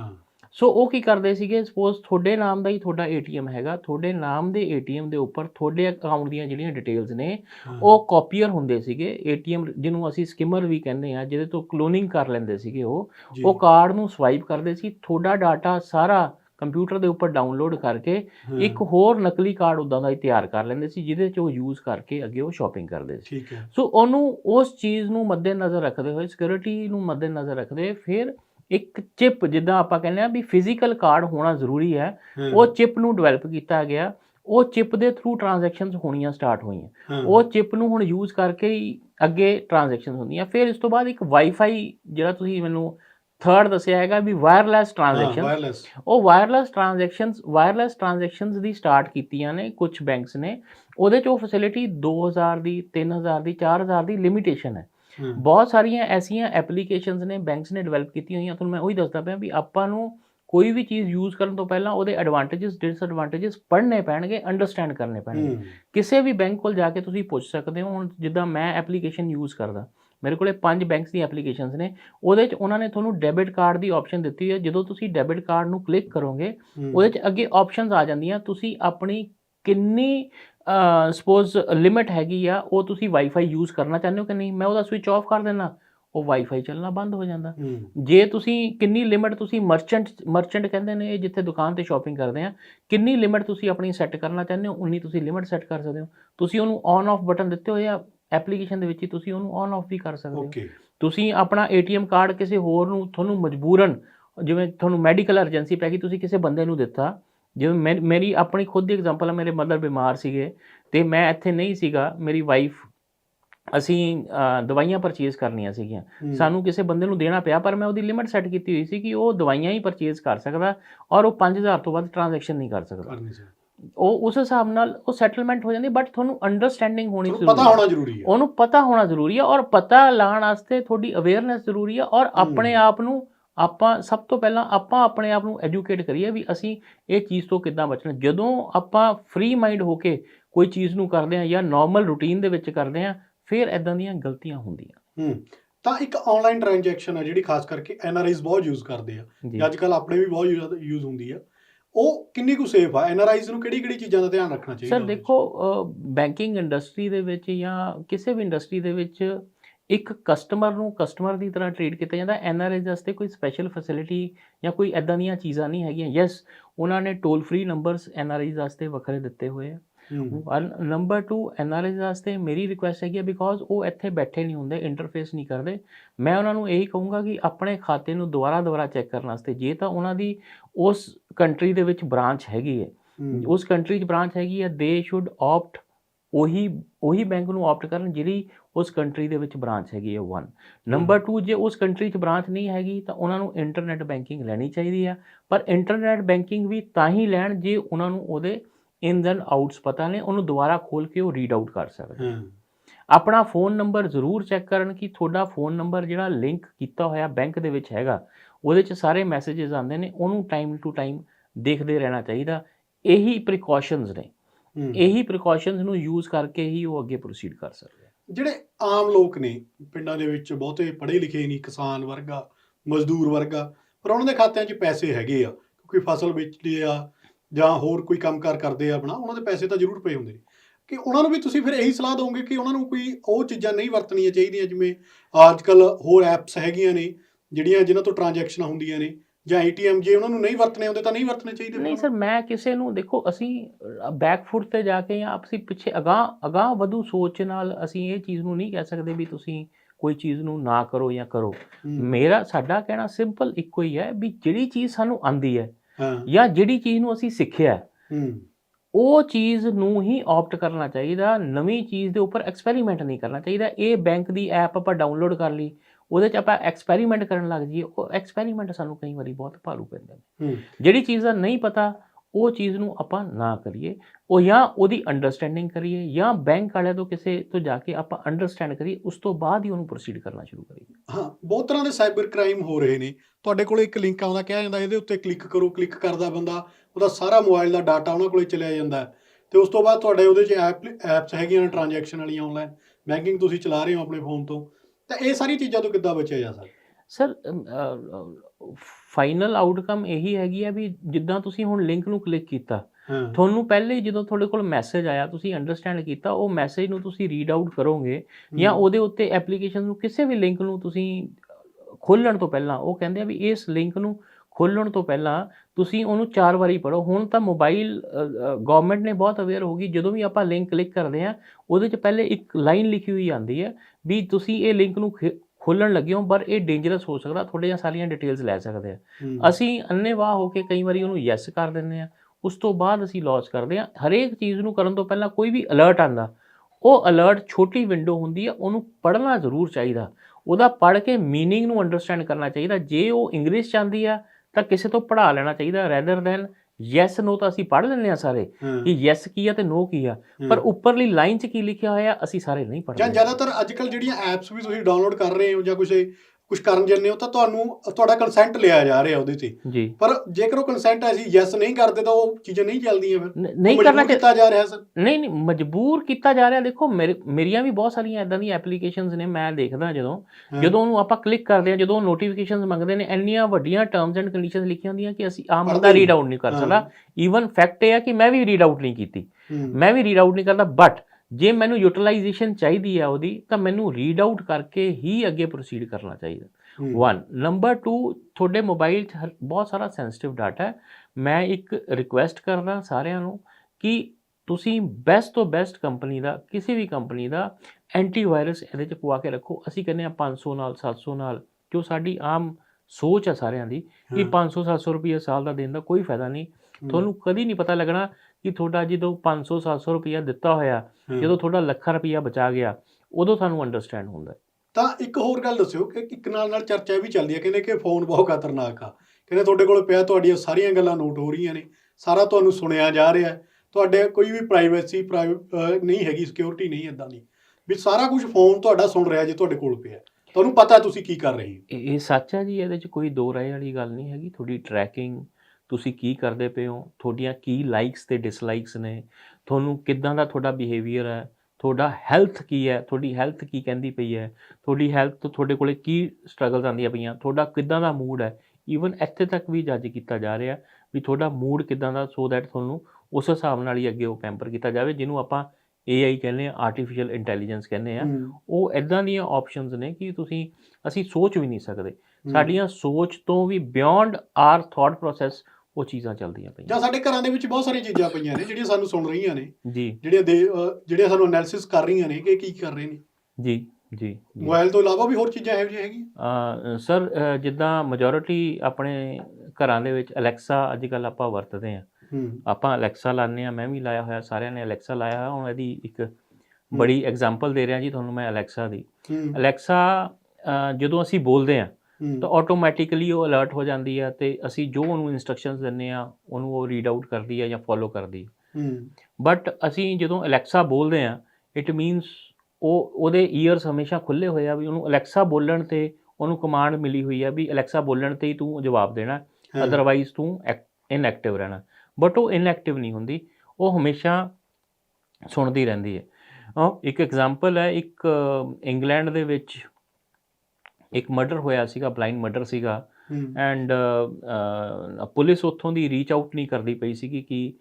ਸੋ ਉਹ ਕੀ ਕਰਦੇ ਸੀਗੇ? ਸਪੋਜ਼ ਤੁਹਾਡੇ ਨਾਮ ਦਾ ਹੀ ਤੁਹਾਡਾ ਏਟੀਐਮ ਹੈਗਾ ਤੁਹਾਡੇ ਨਾਮ ਦੇ ਏਟੀਐਮ ਦੇ ਉੱਪਰ ਤੁਹਾਡੇ ਅਕਾਊਂਟ ਦੀਆਂ ਜਿਹੜੀਆਂ ਡਿਟੇਲਸ ਨੇ। ਉਹ ਕਾਪੀਅਰ ਹੁੰਦੇ ਸੀਗੇ। ਏਟੀਐਮ ਜਿਹਨੂੰ ਅਸੀਂ ਸਕਿਮਰ ਵੀ ਕਹਿੰਦੇ ਆ ਜਿਹਦੇ ਤੋਂ ਕਲੋਨਿੰਗ ਕਰ ਲੈਂਦੇ ਸੀਗੇ ਉਹ। ਉਹ ਕਾਰਡ ਨੂੰ ਸਵਾਈਪ ਕਰਦੇ ਸੀ। ਤੁਹਾਡਾ ਡਾਟਾ ਸਾਰਾ ਕੰਪਿਊਟਰ ਦੇ ਉੱਪਰ ਡਾਊਨਲੋਡ ਕਰਕੇ ਇੱਕ ਹੋਰ ਨਕਲੀ ਕਾਰਡ ਉਦਾਂ ਦਾ ਹੀ ਤਿਆਰ ਕਰ ਲੈਂਦੇ ਸੀ ਜਿਹਦੇ 'ਚ ਉਹ ਯੂਜ਼ ਕਰਕੇ ਅੱਗੇ ਉਹ ਸ਼ਾਪਿੰਗ ਕਰਦੇ ਸੀ। ਸੋ ਉਹਨੂੰ ਉਸ ਚੀਜ਼ ਨੂੰ ਮੱਦੇਨਜ਼ਰ ਰੱਖਦੇ ਹੋਏ ਸਿਕਿਉਰਿਟੀ ਨੂੰ ਮੱਦੇਨਜ਼ਰ ਰੱਖਦੇ ਫਿਰ ਇੱਕ ਚਿਪ ਜਿੱਦਾਂ ਆਪਾਂ ਕਹਿੰਦੇ ਆ ਵੀ ਫਿਜ਼ੀਕਲ ਕਾਰਡ ਹੋਣਾ ਜ਼ਰੂਰੀ ਹੈ ਉਹ ਚਿਪ ਨੂੰ ਡਿਵੈਲਪ ਕੀਤਾ ਗਿਆ। ਉਹ ਚਿਪ ਦੇ ਥਰੂ ਟ੍ਰਾਂਜੈਕਸ਼ਨਸ ਹੋਣੀਆਂ ਸਟਾਰਟ ਹੋਈਆਂ। ਉਹ ਚਿਪ ਨੂੰ ਹੁਣ ਯੂਜ਼ ਕਰਕੇ ਹੀ ਅੱਗੇ ਟ੍ਰਾਂਜੈਕਸ਼ਨਸ ਹੁੰਦੀਆਂ। ਫਿਰ ਇਸ ਤੋਂ ਬਾਅਦ ਇੱਕ ਵਾਈਫਾਈ ਜਿਹੜਾ ਤੁਸੀਂ ਮੈਨੂੰ ਥਰਡ ਦੱਸਿਆ ਹੈਗਾ ਵੀ ਵਾਇਰਲੈਸ ਟ੍ਰਾਂਜੈਕਸ਼ਨ ਉਹ ਵਾਇਰਲੈਸ ਟ੍ਰਾਂਜੈਕਸ਼ਨਸ ਵਾਇਰਲੈਸ ਟ੍ਰਾਂਜੈਕਸ਼ਨਸ ਦੀ ਸਟਾਰਟ ਕੀਤੀਆਂ ਨੇ ਕੁਝ ਬੈਂਕਸ ਨੇ। ਉਹਦੇ 'ਚ ਉਹ ਫੈਸਿਲਿਟੀ 2000 ਦੀ 3000 ਦੀ 4000 ਦੀ ਲਿਮਿਟੇਸ਼ਨ ਹੈ। ਬਹੁਤ ਸਾਰੀਆਂ ਐਸੀਆਂ ਐਪਲੀਕੇਸ਼ਨਸ ਨੇ ਬੈਂਕਸ ਨੇ ਡਿਵੈਲਪ ਕੀਤੀ ਹੋਈਆਂ। ਤੁਹਾਨੂੰ ਮੈਂ ਉਹੀ ਦੱਸਦਾ ਪਿਆ ਵੀ ਆਪਾਂ ਨੂੰ ਕੋਈ ਵੀ ਚੀਜ਼ ਯੂਜ਼ ਕਰਨ ਤੋਂ ਪਹਿਲਾਂ ਉਹਦੇ ਐਡਵਾਂਟੇजेस ਡਿਸਐਡਵਾਂਟੇजेस ਪੜ੍ਹਨੇ ਪੈਣਗੇ ਅੰਡਰਸਟੈਂਡ ਕਰਨੇ ਪੈਣਗੇ। ਕਿਸੇ ਵੀ ਬੈਂਕ ਕੋਲ ਜਾ ਕੇ ਤੁਸੀਂ ਪੁੱਛ ਸਕਦੇ ਹੋ ਹੁਣ ਜਿੱਦਾਂ ਮੈਂ ਐਪਲੀਕੇਸ਼ਨ ਯੂਜ਼ ਕਰਦਾ। ਮੇਰੇ ਕੋਲੇ ਪੰਜ ਬੈਂਕਸ ਦੀ ਐਪਲੀਕੇਸ਼ਨਸ ਨੇ। ਉਹਦੇ 'ਚ ਉਹਨਾਂ ਨੇ ਤੁਹਾਨੂੰ ਡੈਬਿਟ ਕਾਰਡ ਦੀ ਆਪਸ਼ਨ ਦਿੱਤੀ ਹੈ। ਜਦੋਂ ਤੁਸੀਂ ਡੈਬਿਟ ਕਾਰਡ ਨੂੰ ਕਲਿੱਕ ਕਰੋਗੇ ਉਹਦੇ 'ਚ ਅੱਗੇ ਆਪਸ਼ਨਸ ਆ ਜਾਂਦੀਆਂ। ਤੁਸੀਂ ਆਪਣੀ ਕਿੰਨੀ ਸਪੋਜ਼ ਲਿਮਿਟ ਹੈਗੀ ਆ ਉਹ ਤੁਸੀਂ ਵਾਈਫਾਈ ਯੂਜ਼ ਕਰਨਾ ਚਾਹੁੰਦੇ ਹੋ ਕਿ ਨਹੀਂ? ਮੈਂ ਉਹਦਾ ਸਵਿਚ ਆਫ ਕਰ ਦੇਣਾ ਉਹ ਵਾਈਫਾਈ ਚੱਲਣਾ ਬੰਦ ਹੋ ਜਾਂਦਾ। ਜੇ ਤੁਸੀਂ ਕਿੰਨੀ ਲਿਮਿਟ ਤੁਸੀਂ ਮਰਚੈਂਟ ਮਰਚੈਂਟ ਕਹਿੰਦੇ ਨੇ ਇਹ ਜਿੱਥੇ ਦੁਕਾਨ ਤੇ ਸ਼ਾਪਿੰਗ ਕਰਦੇ ਆ ਕਿੰਨੀ ਲਿਮਿਟ ਤੁਸੀਂ ਆਪਣੀ ਸੈੱਟ ਕਰਨਾ ਚਾਹੁੰਦੇ ਹੋ ਉਨੀ ਤੁਸੀਂ ਲਿਮਿਟ ਸੈੱਟ ਕਰ ਸਕਦੇ ਹੋ। ਤੁਸੀਂ ਉਹਨੂੰ ਔਨ ਆਫ ਬਟਨ ਦਿੱਤੇ ਹੋਏ ਆ। ਐਪਲੀਕੇਸ਼ਨ ਦੇ ਵਿੱਚ ਹੀ ਤੁਸੀਂ ਉਹਨੂੰ ਔਨ ਆਫ ਵੀ ਕਰ ਸਕਦੇ ਹੋ। ਓਕੇ ਤੁਸੀਂ ਆਪਣਾ ਏਟੀਐਮ ਕਾਰਡ ਕਿਸੇ ਹੋਰ ਨੂੰ ਤੁਹਾਨੂੰ ਮਜਬੂਰਨ ਜਿਵੇਂ ਤੁਹਾਨੂੰ ਮੈਡੀਕਲ ਅਰਜੈਂਸੀ ਪੈ ਗਈ ਤੁਸੀਂ ਕਿਸੇ ਬੰਦੇ ਨੂੰ ਦਿੱਤਾ। ਜਿਵੇਂ ਮੇਰੀ ਆਪਣੀ ਖੁਦ ਦੀ ਐਗਜ਼ਾਮਪਲ ਹੈ ਮੇਰੇ ਮਦਰ ਬਿਮਾਰ ਸੀਗੇ ਤੇ ਮੈਂ ਇੱਥੇ ਨਹੀਂ ਸੀਗਾ ਮੇਰੀ ਵਾਈਫ ਅਸੀਂ ਦਵਾਈਆਂ ਪਰਚੇਜ਼ ਕਰਨੀਆਂ ਸੀਗੀਆਂ। ਸਾਨੂੰ ਕਿਸੇ ਬੰਦੇ ਨੂੰ ਦੇਣਾ ਪਿਆ ਪਰ ਮੈਂ ਉਹਦੀ ਲਿਮਿਟ ਸੈੱਟ ਕੀਤੀ ਹੋਈ ਸੀ ਕਿ ਉਹ ਦਵਾਈਆਂ ਹੀ ਪਰਚੇਜ਼ ਕਰ ਸਕਦਾ ਔਰ ਉਹ 5000 ਤੋਂ ਵੱਧ ਟ੍ਰਾਂਜੈਕਸ਼ਨ ਨਹੀਂ ਕਰ ਸਕਦਾ। ਉਹ ਉਸ ਹਿਸਾਬ ਨਾਲ ਉਹ ਸੈਟਲਮੈਂਟ ਹੋ ਜਾਂਦੀ ਬਟ ਤੁਹਾਨੂੰ ਅੰਡਰਸਟੈਂਡਿੰਗ ਹੋਣੀ ਜ਼ਰੂਰੀ ਪਤਾ ਹੈ। ਹੋਣਾ ਜ਼ਰੂਰੀ ਹੈ। ਉਹਨੂੰ ਪਤਾ ਹੋਣਾ ਜ਼ਰੂਰੀ ਹੈ ਔਰ ਪਤਾ ਲਾਉਣ ਵਾਸਤੇ ਤੁਹਾਡੀ ਅਵੇਅਰਨੈਸ ਜ਼ਰੂਰੀ ਹੈ ਔਰ ਆਪਣੇ ਆਪ ਨੂੰ ਆਪਾਂ ਸਭ ਤੋਂ ਪਹਿਲਾਂ ਆਪਾਂ ਆਪਣੇ ਆਪ ਨੂੰ ਐਜੂਕੇਟ ਕਰੀਏ ਵੀ ਅਸੀਂ ਇਹ ਚੀਜ਼ ਤੋਂ ਕਿੱਦਾਂ ਬਚਣਾ। ਜਦੋਂ ਆਪਾਂ ਫ੍ਰੀ ਮਾਈਂਡ ਹੋ ਕੇ ਕੋਈ ਚੀਜ਼ ਨੂੰ ਕਰਦੇ ਹਾਂ ਜਾਂ ਨਾਰਮਲ ਰੂਟੀਨ ਦੇ ਵਿੱਚ ਕਰਦੇ ਹਾਂ ਫਿਰ ਐਦਾਂ ਦੀਆਂ ਗਲਤੀਆਂ ਹੁੰਦੀਆਂ। ਹੂੰ ਤਾਂ ਇੱਕ ਆਨਲਾਈਨ ਟ੍ਰਾਂਜੈਕਸ਼ਨ ਹੈ ਜਿਹੜੀ ਖਾਸ ਕਰਕੇ ਐਨਆਰਆਈਜ਼ ਬਹੁਤ ਯੂਜ਼ ਕਰਦੇ ਆ। ਅੱਜ ਕੱਲ ਆਪਣੇ ਵੀ ਬਹੁਤ ਯੂਜ਼ ਹੁੰਦੀ ਆ। ਉਹ ਕਿੰਨੀ ਕੁ ਸੇਫ ਆ? ਐਨਆਰਆਈਜ਼ ਨੂੰ ਕਿਹੜੀ ਕਿਹੜੀ ਚੀਜ਼ਾਂ ਦਾ ਧਿਆਨ ਰੱਖਣਾ ਚਾਹੀਦਾ ਸਰ ਦੇਖੋ ਬੈਂਕਿੰਗ ਇੰਡਸਟਰੀ ਦੇ ਵਿੱਚ ਜਾਂ ਕਿਸੇ ਵੀ ਇੰਡਸਟਰੀ ਦੇ ਵਿੱਚ ਇੱਕ ਕਸਟਮਰ ਨੂੰ ਕਸਟਮਰ ਦੀ ਤਰ੍ਹਾਂ ਟ੍ਰੀਟ ਕੀਤਾ ਜਾਂਦਾ। ਐਨਆਰਆਈ ਵਾਸਤੇ ਕੋਈ ਸਪੈਸ਼ਲ ਫੈਸਿਲਿਟੀ ਜਾਂ ਕੋਈ ਐਦਾਂ ਦੀਆਂ ਚੀਜ਼ਾਂ ਨਹੀਂ ਹੈਗੀਆਂ। ਯੈਸ ਉਹਨਾਂ ਨੇ ਟੋਲ ਫ੍ਰੀ ਨੰਬਰਸ ਐਨਆਰਆਈ ਵਾਸਤੇ ਵੱਖਰੇ ਦਿੱਤੇ ਹੋਏ ਆ। ਨੰਬਰ 2 ਐਨਆਰਆਈ ਵਾਸਤੇ ਮੇਰੀ ਰਿਕੁਐਸਟ ਹੈਗੀ ਬਿਕੋਜ਼ ਉਹ ਇੱਥੇ ਬੈਠੇ ਨਹੀਂ ਹੁੰਦੇ ਇੰਟਰਫੇਸ ਨਹੀਂ ਕਰਦੇ। ਮੈਂ ਉਹਨਾਂ ਨੂੰ ਇਹੀ ਕਹੂੰਗਾ ਕਿ ਆਪਣੇ ਖਾਤੇ ਨੂੰ ਦੁਬਾਰਾ ਦੁਬਾਰਾ ਚੈੱਕ ਕਰਨ ਵਾਸਤੇ ਜੇ ਤਾਂ ਉਹਨਾਂ ਦੀ ਉਸ ਕੰਟਰੀ ਦੇ ਵਿੱਚ ਬ੍ਰਾਂਚ ਹੈਗੀ ਹੈ। ਹੂੰ, ਉਸ ਕੰਟਰੀ 'ਚ ਬ੍ਰਾਂਚ ਹੈਗੀ ਹੈ ਦੇ ਸ਼ੁੱਡ ਆਪਟ ਉਹੀ ਉਹੀ ਬੈਂਕ ਨੂੰ ਆਪਟ ਕਰਨ ਜਿਹੜੀ ਉਸ ਕੰਟਰੀ ਦੇ ਵਿੱਚ ਬ੍ਰਾਂਚ ਹੈਗੀ ਹੈ 1 ਨੰਬਰ 2 ਜੇ ਉਸ ਕੰਟਰੀ 'ਚ ਬ੍ਰਾਂਚ ਨਹੀਂ ਹੈਗੀ ਤਾਂ ਉਹਨਾਂ ਨੂੰ ਇੰਟਰਨੈਟ ਬੈਂਕਿੰਗ ਲੈਣੀ ਚਾਹੀਦੀ ਆ ਪਰ ਇੰਟਰਨੈਟ ਬੈਂਕਿੰਗ ਵੀ ਤਾਂ ਹੀ ਲੈਣ ਜੇ ਉਹਨਾਂ ਨੂੰ ਉਹਦੇ ਇਨਸ ਐਂਡ ਆਊਟਸ ਪਤਾ ਨੇ ਉਹਨੂੰ ਦੁਬਾਰਾ ਖੋਲ ਕੇ ਉਹ ਰੀਡ ਆਊਟ ਕਰ ਸਕਦੇ। ਆਪਣਾ ਫੋਨ ਨੰਬਰ ਜ਼ਰੂਰ ਚੈੱਕ ਕਰਨ ਕਿ ਤੁਹਾਡਾ ਫੋਨ ਨੰਬਰ ਜਿਹੜਾ ਲਿੰਕ ਕੀਤਾ ਹੋਇਆ ਬੈਂਕ ਦੇ ਵਿੱਚ ਹੈਗਾ ਉਹਦੇ 'ਚ ਸਾਰੇ ਮੈਸੇजेस ਆਉਂਦੇ ਨੇ ਉਹਨੂੰ ਟਾਈਮ ਟੂ ਟਾਈਮ ਦੇਖਦੇ ਰਹਿਣਾ ਚਾਹੀਦਾ। ਇਹੀ ਪ੍ਰੀਕਾਸ਼ਨਸ ਨੇ। ਇਹੀ ਪ੍ਰੀਕਾਸ਼ਨਸ ਨੂੰ ਯੂਜ਼ ਕਰਕੇ ਹੀ ਉਹ ਅੱਗੇ ਪ੍ਰੋਸੀਡ ਕਰ ਸਕਦੇ ਜਿਹੜੇ ਆਮ ਲੋਕ ਨੇ ਪਿੰਡਾਂ ਦੇ ਵਿੱਚ ਬਹੁਤੇ ਪੜ੍ਹੇ ਲਿਖੇ ਨਹੀਂ ਕਿਸਾਨ ਵਰਗਾ ਮਜ਼ਦੂਰ ਵਰਗਾ ਪਰ ਉਹਨਾਂ ਦੇ ਖਾਤਿਆਂ 'ਚ ਪੈਸੇ ਹੈਗੇ ਆ ਕੋਈ ਫਸਲ ਵੇਚਦੇ ਆ ਜਾਂ ਹੋਰ ਕੋਈ ਕੰਮਕਾਰ ਕਰਦੇ ਆ ਆਪਣਾ ਉਹਨਾਂ ਦੇ ਪੈਸੇ ਤਾਂ ਜ਼ਰੂਰ ਪਏ ਹੁੰਦੇ। ਨੇ ਕਿ ਉਹਨਾਂ ਨੂੰ ਵੀ ਤੁਸੀਂ ਫਿਰ ਇਹੀ ਸਲਾਹ ਦੋਗੇ ਕਿ ਉਹਨਾਂ ਨੂੰ ਕੋਈ ਉਹ ਚੀਜ਼ਾਂ ਨਹੀਂ ਵਰਤਣੀਆਂ ਚਾਹੀਦੀਆਂ ਜਿਵੇਂ ਅੱਜ ਕੱਲ ਹੋਰ ਐਪਸ ਹੈਗੀਆਂ ਨੇ ਜਿਹੜੀਆਂ ਜਿਨ੍ਹਾਂ ਤੋਂ ਟ੍ਰਾਂਜੈਕਸ਼ਨਾਂ ਹੁੰਦੀਆਂ ਨੇ ਜਾਂ ਏਟੀਐਮ ਜੇ ਉਹਨਾਂ ਨੂੰ ਨਹੀਂ ਵਰਤਣੇ ਆਉਂਦੇ ਤਾਂ ਨਹੀਂ ਵਰਤਣੇ ਚਾਹੀਦੇ ਨਹੀਂ ਸਰ ਮੈਂ ਕਿਸੇ ਨੂੰ ਦੇਖੋ ਅਸੀਂ ਬੈਕਫੁੱਟ ਤੇ ਜਾ ਕੇ ਜਾਂ ਆਪਸੀ ਪਿੱਛੇ ਅਗਾਹ ਅਗਾਹ ਵਧੂ ਸੋਚ ਨਾਲ ਅਸੀਂ ਇਹ ਚੀਜ਼ ਨੂੰ ਨਹੀਂ ਕਹਿ ਸਕਦੇ ਵੀ ਤੁਸੀਂ ਕੋਈ ਚੀਜ਼ ਨੂੰ ਨਾ ਕਰੋ ਜਾਂ ਕਰੋ। ਮੇਰਾ ਸਾਡਾ ਕਹਿਣਾ ਸਿੰਪਲ ਇੱਕੋ ਹੀ ਹੈ ਵੀ ਜਿਹੜੀ ਚੀਜ਼ ਸਾਨੂੰ ਆਂਦੀ ਹਾਂ ਜਾਂ ਜਿਹੜੀ ਚੀਜ਼ ਨੂੰ ਅਸੀਂ ਸਿੱਖਿਆ ਉਹ ਚੀਜ਼ ਨੂੰ ਹੀ ਆਪਟ ਕਰਨਾ ਚਾਹੀਦਾ ਨਵੀਂ ਚੀਜ਼ ਦੇ ਉੱਪਰ ਐਕਸਪੈਰੀਮੈਂਟ ਨਹੀਂ ਕਰਨਾ ਚਾਹੀਦਾ। ਇਹ ਬੈਂਕ ਦੀ ਐਪ ਆਪਾਂ ਡਾਊਨਲੋਡ ਕਰ ਲਈ ਉਹਦੇ 'ਚ ਆਪਾਂ ਐਕਸਪੈਰੀਮੈਂਟ ਕਰਨ ਲੱਗ ਜਾਈਏ ਉਹ ਐਕਸਪੈਰੀਮੈਂਟ ਸਾਨੂੰ ਕਈ ਵਾਰੀ ਬਹੁਤ ਭਾਰੂ ਪੈਂਦੇ ਨੇ। ਹੂੰ। ਜਿਹੜੀ ਚੀਜ਼ ਦਾ ਨਹੀਂ ਪਤਾ ਉਹ ਚੀਜ਼ ਨੂੰ ਆਪਾਂ ਨਾ ਕਰੀਏ। ਉਹ ਜਾਂ ਉਹਦੀ ਅੰਡਰਸਟੈਂਡਿੰਗ ਕਰੀਏ ਜਾਂ ਬੈਂਕ ਵਾਲਿਆਂ ਤੋਂ ਕਿਸੇ ਤੋਂ ਜਾ ਕੇ ਆਪਾਂ ਅੰਡਰਸਟੈਂਡ ਕਰੀਏ ਉਸ ਤੋਂ ਬਾਅਦ ਹੀ ਉਹਨੂੰ ਪ੍ਰੋਸੀਡ ਕਰਨਾ ਸ਼ੁਰੂ ਕਰੀਏ। ਹਾਂ ਬਹੁਤ ਤਰ੍ਹਾਂ ਦੇ ਸਾਈਬਰ ਕ੍ਰਾਈਮ ਹੋ ਰਹੇ ਨੇ। ਤੁਹਾਡੇ ਕੋਲ ਇੱਕ ਲਿੰਕ ਆਉਂਦਾ ਕਿਹਾ ਜਾਂਦਾ ਇਹਦੇ ਉੱਤੇ ਕਲਿੱਕ ਕਰੋ ਕਲਿੱਕ ਕਰਦਾ ਬੰਦਾ ਉਹਦਾ ਸਾਰਾ ਮੋਬਾਈਲ ਦਾ ਡਾਟਾ ਉਹਨਾਂ ਕੋਲੇ ਚਲਿਆ ਜਾਂਦਾ। ਤੇ ਉਸ ਤੋਂ ਬਾਅਦ ਤੁਹਾਡੇ ਉਹਦੇ 'ਚ ਐਪ ਐਪਸ ਹੈਗੀਆਂ ਨੇ ਟ੍ਰਾਂਜੈਕਸ਼ਨ ਵਾਲੀਆਂ ਆਨਲਾਈਨ ਬੈਂਕਿੰਗ ਤੁਸੀਂ ਚਲਾ ਰਹੇ ਹੋ ਆਪਣੇ ਫੋਨ ਤੋਂ। ਤਾਂ ਇਹ ਸਾਰੀ ਚੀਜ਼ਾਂ ਤੋਂ ਕਿੱਦਾਂ ਬਚਿਆ ਜਾ ਸਕਦਾ? ਸਰ ਫਾਈਨਲ ਆਊਟਕਮ ਇਹੀ ਹੈਗੀ ਆ ਵੀ ਜਿੱਦਾਂ ਤੁਸੀਂ ਹੁਣ ਲਿੰਕ ਨੂੰ ਕਲਿੱਕ ਕੀਤਾ ਤੁਹਾਨੂੰ ਪਹਿਲੇ ਹੀ ਜਦੋਂ ਤੁਹਾਡੇ ਕੋਲ ਮੈਸੇਜ ਆਇਆ ਤੁਸੀਂ ਅੰਡਰਸਟੈਂਡ ਕੀਤਾ ਉਹ ਮੈਸੇਜ ਨੂੰ ਤੁਸੀਂ ਰੀਡ ਆਊਟ ਕਰੋਗੇ ਜਾਂ ਉਹਦੇ ਉੱਤੇ ਐਪਲੀਕੇਸ਼ਨ ਨੂੰ ਕਿਸੇ ਵੀ ਲਿੰਕ ਨੂੰ ਤੁਸੀਂ ਖੋਲਣ ਤੋਂ ਪਹਿਲਾਂ ਉਹ ਕਹਿੰਦੇ ਆ ਵੀ ਇਸ ਲਿੰਕ ਨੂੰ ਖੋਲਣ ਤੋਂ ਪਹਿਲਾਂ ਤੁਸੀਂ ਉਹਨੂੰ ਚਾਰ ਵਾਰੀ ਪੜੋ ਹੁਣ ਤਾਂ ਮੋਬਾਈਲ ਗਵਰਨਮੈਂਟ ਨੇ ਬਹੁਤ ਅਵੇਅਰ ਹੋ ਗਈ ਜਦੋਂ ਵੀ ਆਪਾਂ ਲਿੰਕ ਕਲਿੱਕ ਕਰਦੇ ਆ ਉਹਦੇ 'ਚ ਪਹਿਲੇ ਇੱਕ ਲਾਈਨ ਲਿਖੀ ਹੋਈ ਆਂਦੀ ਹੈ ਵੀ ਤੁਸੀਂ ਇਹ ਲਿੰਕ ਨੂੰ ਖੋਲਣ ਲੱਗੇ ਹੋ ਪਰ ਇਹ ਡੇਂਜਰਸ ਹੋ ਸਕਦਾ ਤੁਹਾਡੀਆਂ ਸਾਰੀਆਂ ਡਿਟੇਲਸ ਲੈ ਸਕਦੇ ਆ ਹੂੰ, ਅਸੀਂ ਅੰਨੇਵਾਹ ਹੋ ਕੇ ਕਈ ਵਾਰੀ ਉਹਨੂੰ ਯੈਸ ਕਰ ਦਿੰਦੇ ਆ ਉਸ ਤੋਂ ਬਾਅਦ ਅਸੀਂ ਲੌਸ ਕਰਦੇ ਆ ਹਰੇਕ ਚੀਜ਼ ਨੂੰ ਕਰਨ ਤੋਂ ਪਹਿਲਾਂ ਕੋਈ ਵੀ ਅਲਰਟ ਆਂਦਾ ਉਹ ਅਲਰਟ ਛੋਟੀ ਵਿੰਡੋ ਹੁੰਦੀ ਆ ਉਹਨੂੰ ਪੜ੍ਹਨਾ ਜ਼ਰੂਰ ਚਾਹੀਦਾ। ਉਹਦਾ ਪੜ੍ਹ ਕੇ मीनिंग ਨੂੰ ਅੰਡਰਸਟੈਂਡ ਕਰਨਾ ਚਾਹੀਦਾ ਜੇ ਉਹ ਇੰਗਲਿਸ਼ ਚਾਹੁੰਦੀ ਆ ਤਾਂ ਕਿਸੇ ਤੋਂ ਪੜ੍ਹਾ ਲੈਣਾ ਚਾਹੀਦਾ ਰੈਦਰ ਦੈਨ ਯੈਸ ਨੋ ਤਾਂ ਅਸੀਂ ਪੜ੍ਹ ਲੈਂਦੇ ਆ ਸਾਰੇ ਹਾਂ, ਕਿ ਯੈਸ ਕੀ ਆ ਤੇ ਨੋ ਕੀ ਆ ਹਾਂ। ਪਰ ਉੱਪਰਲੀ ਲਾਈਨ 'ਚ ਕੀ ਲਿਖਿਆ ਹੋਇਆ ਅਸੀਂ ਸਾਰੇ ਨਹੀਂ ਜਾਂ ਪੜ੍ਹਦੇ ਜ਼ਿਆਦਾਤਰ ਅੱਜ ਕੱਲ ਜਿਹੜੀਆਂ ਐਪਸ ਵੀ ਤੁਸੀਂ ਡਾਊਨਲੋਡ ਕਰ ਰਹੇ ਹੋ ਜਾਂ ਕੁਝ ਕੁਝ ਕਰਨ ਜਾਂਦੇ ਹੋ ਤਾਂ ਤੁਹਾਨੂੰ ਤੁਹਾਡਾ ਕੰਸੈਂਟ ਲਿਆ ਜਾ ਰਿਹਾ ਉਹਦੇ ਤੇ। ਪਰ ਜੇਕਰ ਉਹ ਕੰਸੈਂਟ ਅਸੀਂ ਯੈਸ ਨਹੀਂ ਕਰਦੇ ਤਾਂ ਉਹ ਚੀਜ਼ਾਂ ਨਹੀਂ ਚੱਲਦੀਆਂ ਫਿਰ। ਨਹੀਂ ਕਰਨਾ ਕੀਤਾ ਜਾ ਰਿਹਾ ਸਰ। ਨਹੀਂ ਨਹੀਂ ਮਜਬੂਰ ਕੀਤਾ ਜਾ ਰਿਹਾ। ਦੇਖੋ ਮੇਰੇ ਮੇਰੀਆਂ ਵੀ ਬਹੁਤ ਸਾਰੀਆਂ ਇਦਾਂ ਦੀਆਂ ਐਪਲੀਕੇਸ਼ਨਸ ਨੇ ਮੈਂ ਦੇਖਦਾ ਜਦੋਂ। ਜਦੋਂ ਉਹਨੂੰ ਆਪਾਂ ਕਲਿੱਕ ਕਰਦੇ ਆ ਜਦੋਂ ਨੋਟੀਫਿਕੇਸ਼ਨਸ ਮੰਗਦੇ ਨੇ ਇੰਨੀਆਂ ਵੱਡੀਆਂ ਟਰਮਸ ਐਂਡ ਕੰਡੀਸ਼ਨਸ ਲਿਖੀਆਂ ਹੁੰਦੀਆਂ ਕਿ ਅਸੀਂ ਆਮ ਬੰਦਾ। ਰੀਡ ਆਊਟ ਨਹੀਂ। ਕਰ। ਸਕਦਾ। ਈਵਨ ਫੈਕਟ ਇਹ ਹੈ ਕਿ ਮੈਂ ਵੀ ਰੀਡ ਆਊਟ ਨਹੀਂ ਕੀਤੀ। ਮੈਂ ਵੀ ਰੀਡ ਆਊਟ ਨਹੀਂ ਕਰਦਾ ਬਟ ਜੇ ਮੈਨੂੰ ਯੂਟਿਲਾਈਜੇਸ਼ਨ ਚਾਹੀਦੀ ਹੈ ਉਹਦੀ ਤਾਂ ਮੈਨੂੰ ਰੀਡ ਆਊਟ ਕਰਕੇ ਹੀ ਅੱਗੇ ਪ੍ਰੋਸੀਡ ਕਰਨਾ ਚਾਹੀਦਾ। ਹੂੰ, 1 ਨੰਬਰ 2 ਤੁਹਾਡੇ ਮੋਬਾਈਲ 'ਚ ਬਹੁਤ ਸਾਰਾ ਸੈਂਸਿਟਿਵ ਡਾਟਾ ਹੈ। ਮੈਂ ਇੱਕ ਰਿਕੁਐਸਟ ਕਰਦਾ ਸਾਰਿਆਂ ਨੂੰ ਕਿ ਤੁਸੀਂ ਬੈਸਟ ਤੋਂ ਬੈਸਟ ਕੰਪਨੀ ਦਾ ਕਿਸੇ ਵੀ ਕੰਪਨੀ ਦਾ ਐਂਟੀਵਾਇਰਸ ਇਹਦੇ 'ਚ ਪਵਾ ਕੇ ਰੱਖੋ। ਅਸੀਂ ਕਹਿੰਦੇ ਆ 500 ਨਾਲ 700 ਨਾਲ ਜੋ ਸਾਡੀ ਆਮ ਸੋਚ ਹੈ ਸਾਰਿਆਂ ਦੀ ਕਿ ਹਾਂ, 500 700 ਰੁਪਏ ਸਾਲ ਦਾ ਦੇਣ ਦਾ ਕੋਈ ਫਾਇਦਾ ਨਹੀਂ। ਤੁਹਾਨੂੰ ਕਦੀ ਨਹੀਂ ਪਤਾ ਲੱਗਣਾ ਕਿ ਤੁਹਾਡਾ ਜਦੋਂ 500 700 ਰੁਪਏ ਦਿੱਤਾ ਹੋਇਆ। ਜਦੋਂ ਤੁਹਾਡਾ ਲੱਖਾਂ ਰੁਪਇਆ ਬਚਾ ਗਿਆ ਉਦੋਂ ਤੁਹਾਨੂੰ ਅੰਡਰਸਟੈਂਡ ਹੁੰਦਾ। ਤਾਂ ਇੱਕ ਹੋਰ ਗੱਲ ਦੱਸਿਓ ਕਿ ਇੱਕ ਨਾਲ ਨਾਲ ਚਰਚਾ ਵੀ ਚੱਲਦੀ ਹੈ ਕਹਿੰਦੇ ਕਿ ਫੋਨ ਬਹੁਤ ਖਤਰਨਾਕ ਆ। ਕਹਿੰਦੇ ਤੁਹਾਡੇ ਕੋਲ ਪਿਆ ਤੁਹਾਡੀਆਂ ਸਾਰੀਆਂ ਗੱਲਾਂ ਨੋਟ ਹੋ ਰਹੀਆਂ ਨੇ ਸਾਰਾ ਤੁਹਾਨੂੰ ਸੁਣਿਆ ਜਾ ਰਿਹਾ ਤੁਹਾਡੇ ਕੋਈ ਵੀ ਪ੍ਰਾਈਵੇਸੀ ਨਹੀਂ ਹੈਗੀ ਸਿਕਿਉਰਿਟੀ ਨਹੀਂ ਇਦਾਂ ਦੀ। ਵੀ ਸਾਰਾ ਕੁਝ ਫੋਨ ਤੁਹਾਡਾ ਸੁਣ ਰਿਹਾ ਜੇ ਤੁਹਾਡੇ ਕੋਲ ਪਿਆ। ਤੁਹਾਨੂੰ ਪਤਾ ਤੁਸੀਂ ਕੀ ਕਰ ਰਹੇ ਹੋ। ਇਹ ਸੱਚ ਹੈ ਜੀ ਇਹਦੇ 'ਚ ਕੋਈ ਦੋ ਰਾਏ ਵਾਲੀ ਗੱਲ ਨਹੀਂ ਹੈਗੀ। ਤੁਹਾਡੀ ਟਰੈਕਿੰਗ ਤੁਸੀਂ ਕੀ ਕਰਦੇ ਪਏ ਹੋ? ਤੁਹਾਡੀਆਂ ਕੀ ਲਾਈਕਸ ਤੇ ਡਿਸਲਾਈਕਸ ਨੇ? ਤੁਹਾਨੂੰ ਕਿੱਦਾਂ ਦਾ ਤੁਹਾਡਾ ਬਿਹੇਵੀਅਰ ਹੈ ਤੁਹਾਡਾ ਹੈਲਥ ਕੀ ਹੈ ਤੁਹਾਡੀ ਹੈਲਥ ਕੀ ਕਹਿੰਦੀ ਪਈ ਹੈ ਤੁਹਾਡੀ ਹੈਲਥ ਤੋਂ ਤੁਹਾਡੇ ਕੋਲੇ ਕੀ ਸਟਰਗਲਸ ਆਉਂਦੀਆਂ ਪਈਆਂ ਤੁਹਾਡਾ ਕਿੱਦਾਂ ਦਾ ਮੂਡ ਹੈ ਈਵਨ ਇੱਥੇ ਤੱਕ ਵੀ ਜੱਜ ਕੀਤਾ ਜਾ ਰਿਹਾ ਵੀ ਤੁਹਾਡਾ ਮੂਡ ਕਿੱਦਾਂ ਦਾ ਸੋ ਦੈਟ ਤੁਹਾਨੂੰ ਉਸ ਹਿਸਾਬ ਨਾਲ ਹੀ ਅੱਗੇ ਉਹ ਪੈਂਪਰ ਕੀਤਾ ਜਾਵੇ ਜਿਹਨੂੰ ਆਪਾਂ AI ਕਹਿੰਦੇ ਆ ਆਰਟੀਫੀਸ਼ੀਅਲ ਇੰਟੈਲੀਜੈਂਸ ਕਹਿੰਦੇ ਆ ਉਹ ਇਦਾਂ ਦੀਆਂ ਆਪਸ਼ਨਸ ਨੇ ਕਿ ਤੁਸੀਂ ਅਸੀਂ ਸੋਚ ਵੀ ਨਹੀਂ ਸਕਦੇ। ਸਾਡੀਆਂ ਸੋਚ ਤੋਂ ਵੀ ਬਿਯੋਂਡ ਆਰ ਥਾਟ ਪ੍ਰੋਸੈਸ ਉਹ ਚੀਜ਼ਾਂ ਚੱਲਦੀਆਂ ਪਈਆਂ। ਜਾਂ ਸਾਡੇ ਘਰਾਂ ਦੇ ਵਿੱਚ ਬਹੁਤ ਸਾਰੀਆਂ ਚੀਜ਼ਾਂ ਪਈਆਂ ਨੇ ਜਿਹੜੀਆਂ ਸਾਨੂੰ ਸੁਣ ਰਹੀਆਂ ਨੇ। ਜੀ। ਜਿਹੜੀਆਂ ਦੇ ਜਿਹੜੀਆਂ ਸਾਨੂੰ ਐਨਾਲਿਸਿਸ ਕਰ ਰਹੀਆਂ ਨੇ ਕਿ ਕੀ ਕਰ ਰਹੇ ਨੇ। ਜੀ ਜੀ ਜੀ। ਮੋਬਾਈਲ ਤੋਂ ਇਲਾਵਾ ਵੀ ਹੋਰ ਚੀਜ਼ਾਂ ਇਹੋ ਜਿਹੀਆਂ ਹੈਗੀਆਂ? ਅ, ਸਰ ਅ, ਜਿੱਦਾਂ ਮੈਜੋਰਿਟੀ ਆਪਣੇ ਘਰਾਂ ਦੇ ਵਿੱਚ ਅਲੈਕਸਾ ਅੱਜ ਕੱਲ ਆਪਾਂ ਵਰਤਦੇ ਆ ਹੂੰ। ਆਪਾਂ ਅਲੈਕਸਾ ਲਾਉਂਦੇ ਆ ਮੈਂ ਵੀ ਲਾਇਆ ਹੋਇਆ ਸਾਰਿਆਂ ਨੇ ਅਲੈਕਸਾ ਲਾਇਆ ਹੋਇਆ ਹੁਣ ਇਹਦੀ ਇੱਕ ਬੜੀ ਐਗਜ਼ਾਮਪਲ ਦੇ ਰਿਹਾ ਜੀ ਤੁਹਾਨੂੰ ਮੈਂ ਅਲੈਕਸਾ ਦੀ। ਹੂੰ। ਅਲੈਕਸਾ ਜਦੋਂ ਅਸੀਂ ਬੋਲਦੇ ਆ ਹੂੰ, ਤਾਂ ਆਟੋਮੈਟਿਕਲੀ ਉਹ ਅਲਰਟ ਹੋ ਜਾਂਦੀ ਹੈ ਤੇ ਅਸੀਂ ਜੋ ਉਹਨੂੰ ਇਨਸਟਰਕਸ਼ਨਸ ਦਿੰਨੇ ਆ ਉਹਨੂੰ ਉਹ ਰੀਡ ਆਊਟ ਕਰਦੀ ਹੈ ਜਾਂ ਫੋਲੋ ਕਰਦੀ ਬਟ ਅਸੀਂ ਜਦੋਂ ਅਲੈਕਸਾ ਬੋਲਦੇ ਆ ਇਟ ਮੀਨਸ ਉਹ ਉਹਦੇ ਈਅਰਸ ਹਮੇਸ਼ਾ ਖੁੱਲੇ ਹੋਏ ਆ ਵੀ ਉਹਨੂੰ ਅਲੈਕਸਾ ਬੋਲਣ ਤੇ ਉਹਨੂੰ ਕਮਾਂਡ ਮਿਲੀ ਹੋਈ ਆ ਵੀ ਅਲੈਕਸਾ ਬੋਲਣ ਤੇ ਹੀ ਤੂੰ ਜਵਾਬ ਦੇਣਾ ਅਦਰਵਾਈਜ਼ ਤੂੰ ਇਨਐਕਟਿਵ ਰਹਿਣਾ। ਬਟ ਉਹ ਇਨਐਕਟਿਵ ਨਹੀਂ ਹੁੰਦੀ ਉਹ ਹਮੇਸ਼ਾ ਸੁਣਦੀ ਰਹਿੰਦੀ ਹੈ। ਇੱਕ ਐਗਜ਼ਾਮਪਲ ਹੈ ਇੱਕ ਇੰਗਲੈਂਡ ਦੇ ਵਿੱਚ ਇੱਕ ਮਰਡਰ ਹੋਇਆ ਸੀਗਾ ਬਲਾਈਂਡ ਮਰਡਰ ਸੀਗਾ। ਐਂਡ ਪੁਲਿਸ ਉੱਥੋਂ ਦੀ ਰੀਚ ਆਊਟ ਨਹੀਂ ਕਰਦੀ ਪਈ ਸੀਗੀ ਕਿ